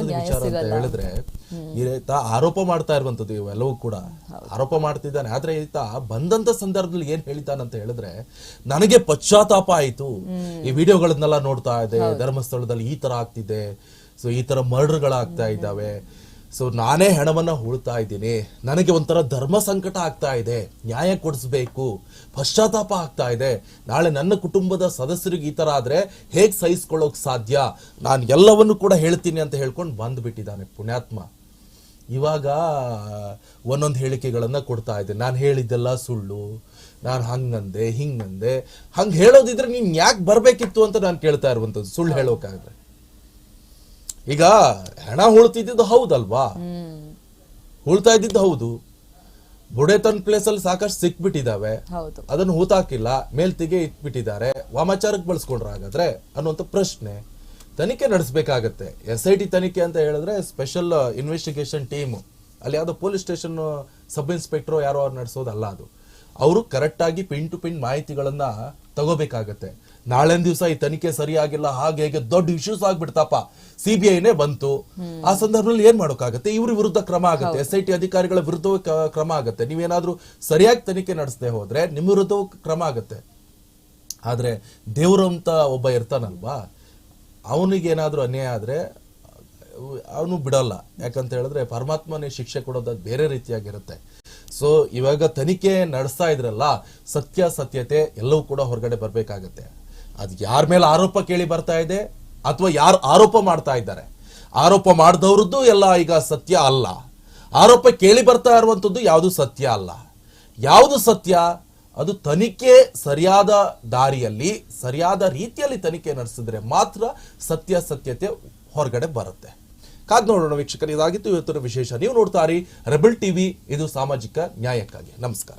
Speaker 1: ವಿಚಾರ ಅಂತ. ಹೇಳಿದ್ರೆ ಈತ ಆರೋಪ ಮಾಡ್ತಾ ಇರುವಂತದ್ದು ಇವೆಲ್ಲವೂ ಕೂಡ. ಆರೋಪ ಮಾಡ್ತಿದ್ದಾನೆ. ಆದ್ರೆ ಈತ ಬಂದಂತ ಸಂದರ್ಭದಲ್ಲಿ ಏನ್ ಹೇಳಿದ್ದಾನೆ ಅಂತ ಹೇಳಿದ್ರೆ ನನಗೆ ಪಶ್ಚಾತ್ತಾಪ ಆಯ್ತು. ಈ ವಿಡಿಯೋಗಳನ್ನೆಲ್ಲ ನೋಡ್ತಾ ಇದೆ ಧರ್ಮಸ್ಥಳದಲ್ಲಿ ಈ ತರ ಆಗ್ತಿದೆ. ಸೊ ಈ ತರ ಮರ್ಡರ್ಗಳಾಗ್ತಾ ಇದ್ದಾವೆ. ಸೊ ನಾನೇ ಹೆಣವನ್ನ ಹೂಳ್ತಾ ಇದ್ದೀನಿ. ನನಗೆ ಒಂಥರ ಧರ್ಮ ಸಂಕಟ ಆಗ್ತಾ ಇದೆ. ನ್ಯಾಯ ಕೊಡಿಸ್ಬೇಕು. ಪಶ್ಚಾತ್ತಾಪ ಆಗ್ತಾ ಇದೆ. ನಾಳೆ ನನ್ನ ಕುಟುಂಬದ ಸದಸ್ಯರಿಗೆ ಈ ಥರ ಆದ್ರೆ ಹೇಗೆ ಸಹಿಸ್ಕೊಳ್ಳೋಕೆ ಸಾಧ್ಯ? ನಾನು ಎಲ್ಲವನ್ನು ಕೂಡ ಹೇಳ್ತೀನಿ ಅಂತ ಹೇಳ್ಕೊಂಡು ಬಂದ್ಬಿಟ್ಟಿದ್ದಾನೆ ಪುಣ್ಯಾತ್ಮ. ಇವಾಗ, ಒಂದೊಂದು ಹೇಳಿಕೆಗಳನ್ನು ಕೊಡ್ತಾ ಇದೆ ನಾನು ಹೇಳಿದ್ದೆಲ್ಲ ಸುಳ್ಳು. ನಾನು ಹಂಗಂದೆ, ಹಿಂಗಂದೆ. ಹಂಗೆ ಹೇಳೋದಿದ್ರೆ ನೀನು ಯಾಕೆ ಬರಬೇಕಿತ್ತು ಅಂತ ನಾನು ಕೇಳ್ತಾ ಇರುವಂಥದ್ದು. ಸುಳ್ಳು ಹೇಳೋಕಾದ್ರೆ ಈಗ ಹೆಣ ಉಳ್ತಿದ್ದು ಹೌದಲ್ವಾ? ಉಳ್ತಾ ಇದ್ದಿದ್ದು ಹೌದು. ಬುಡೇತನ್ ಪ್ಲೇಸ್ ಅಲ್ಲಿ ಸಾಕಷ್ಟು ಸಿಕ್ಬಿಟ್ಟಿದಾವೆ ಅದನ್ನು ಹೂತಾಕಿಲ್ಲ ಮೇಲ್ತಿಗೆ ಇಟ್ಬಿಟ್ಟಿದ್ದಾರೆ. ವಾಮಾಚಾರಕ್ಕೆ ಬಳಸ್ಕೊಂಡ್ರ ಹಾಗಾದ್ರೆ ಅನ್ನುವಂಥ ಪ್ರಶ್ನೆ ತನಿಖೆ ನಡೆಸಬೇಕಾಗತ್ತೆ. ಎಸ್ ಐ ಟಿ ತನಿಖೆ ಅಂತ ಹೇಳಿದ್ರೆ ಸ್ಪೆಷಲ್ ಇನ್ವೆಸ್ಟಿಗೇಷನ್ ಟೀಮ್ ಅಲ್ಲಿ ಯಾವುದೋ ಪೊಲೀಸ್ ಸ್ಟೇಷನ್ ಸಬ್ ಇನ್ಸ್ಪೆಕ್ಟರ್ ಯಾರೋ ಅವ್ರು ನಡೆಸೋದಲ್ಲ ಅದು. ಅವರು ಕರೆಕ್ಟಾಗಿ ಪಿನ್ ಟು ಪಿನ್ ಮಾಹಿತಿಗಳನ್ನ ತಗೋಬೇಕಾಗತ್ತೆ. ನಾಳೆ ದಿವಸ ಈ ತನಿಖೆ ಸರಿಯಾಗಿಲ್ಲ ಹಾಗೆ ಹೇಗೆ ದೊಡ್ಡ ಇಶ್ಯೂಸ್ ಆಗ್ಬಿಡ್ತಪ್ಪ. ಐನೇ ಬಂತು. ಆ ಸಂದರ್ಭದಲ್ಲಿ ಏನ್ ಮಾಡೋಕ್ಕಾಗತ್ತೆ? ಇವ್ರ ವಿರುದ್ಧ ಕ್ರಮ ಆಗುತ್ತೆ. ಎಸ್ ಐ ಟಿ ಅಧಿಕಾರಿಗಳ ವಿರುದ್ಧ ಕ್ರಮ ಆಗುತ್ತೆ. ನೀವೇನಾದ್ರೂ ಸರಿಯಾಗಿ ತನಿಖೆ ನಡೆಸದೆ ಹೋದ್ರೆ ನಿಮ್ಮ ವಿರುದ್ಧ ಕ್ರಮ ಆಗುತ್ತೆ. ಆದ್ರೆ ದೇವ್ರು ಅಂತ ಒಬ್ಬ ಇರ್ತಾನಲ್ವಾ? ಅವನಿಗೇನಾದ್ರೂ ಅನ್ಯಾಯ ಆದ್ರೆ ಅವನು ಬಿಡಲ್ಲ. ಯಾಕಂತ ಹೇಳಿದ್ರೆ ಪರಮಾತ್ಮನೇ ಶಿಕ್ಷೆ ಕೊಡೋದು ಬೇರೆ ರೀತಿಯಾಗಿರುತ್ತೆ. ಸೊ ಇವಾಗ ತನಿಖೆ ನಡೆಸ್ತಾ ಇದ್ರಲ್ಲ ಸತ್ಯ ಸತ್ಯತೆ ಎಲ್ಲವೂ ಕೂಡ ಹೊರಗಡೆ ಬರ್ಬೇಕಾಗತ್ತೆ. ಅದು ಯಾರ ಮೇಲೆ ಆರೋಪ ಕೇಳಿ ಬರ್ತಾ ಇದೆ ಅಥವಾ ಯಾರು ಆರೋಪ ಮಾಡ್ತಾ ಇದ್ದಾರೆ? ಆರೋಪ ಮಾಡಿದವ್ರದ್ದು ಎಲ್ಲ ಈಗ ಸತ್ಯ ಅಲ್ಲ. ಆರೋಪ ಕೇಳಿ ಬರ್ತಾ ಇರುವಂಥದ್ದು ಯಾವುದು ಸತ್ಯ ಅಲ್ಲ. ಯಾವುದು ಸತ್ಯ? ಅದು ತನಿಖೆ ಸರಿಯಾದ ದಾರಿಯಲ್ಲಿ, ಸರಿಯಾದ ರೀತಿಯಲ್ಲಿ ತನಿಖೆ ನಡೆಸಿದ್ರೆ ಮಾತ್ರ ಸತ್ಯ ಸತ್ಯತೆ ಹೊರಗಡೆ ಬರುತ್ತೆ. ಕಾದ್ ನೋಡೋಣ ವೀಕ್ಷಕರು, ಇದಾಗಿತ್ತು ಇವತ್ತಿನ ವಿಶೇಷ. ನೀವು ನೋಡ್ತಾರಿ ರೆಬಲ್ ಟಿವಿ, ಇದು ಸಾಮಾಜಿಕ ನ್ಯಾಯಕ್ಕಾಗಿ. ನಮಸ್ಕಾರ.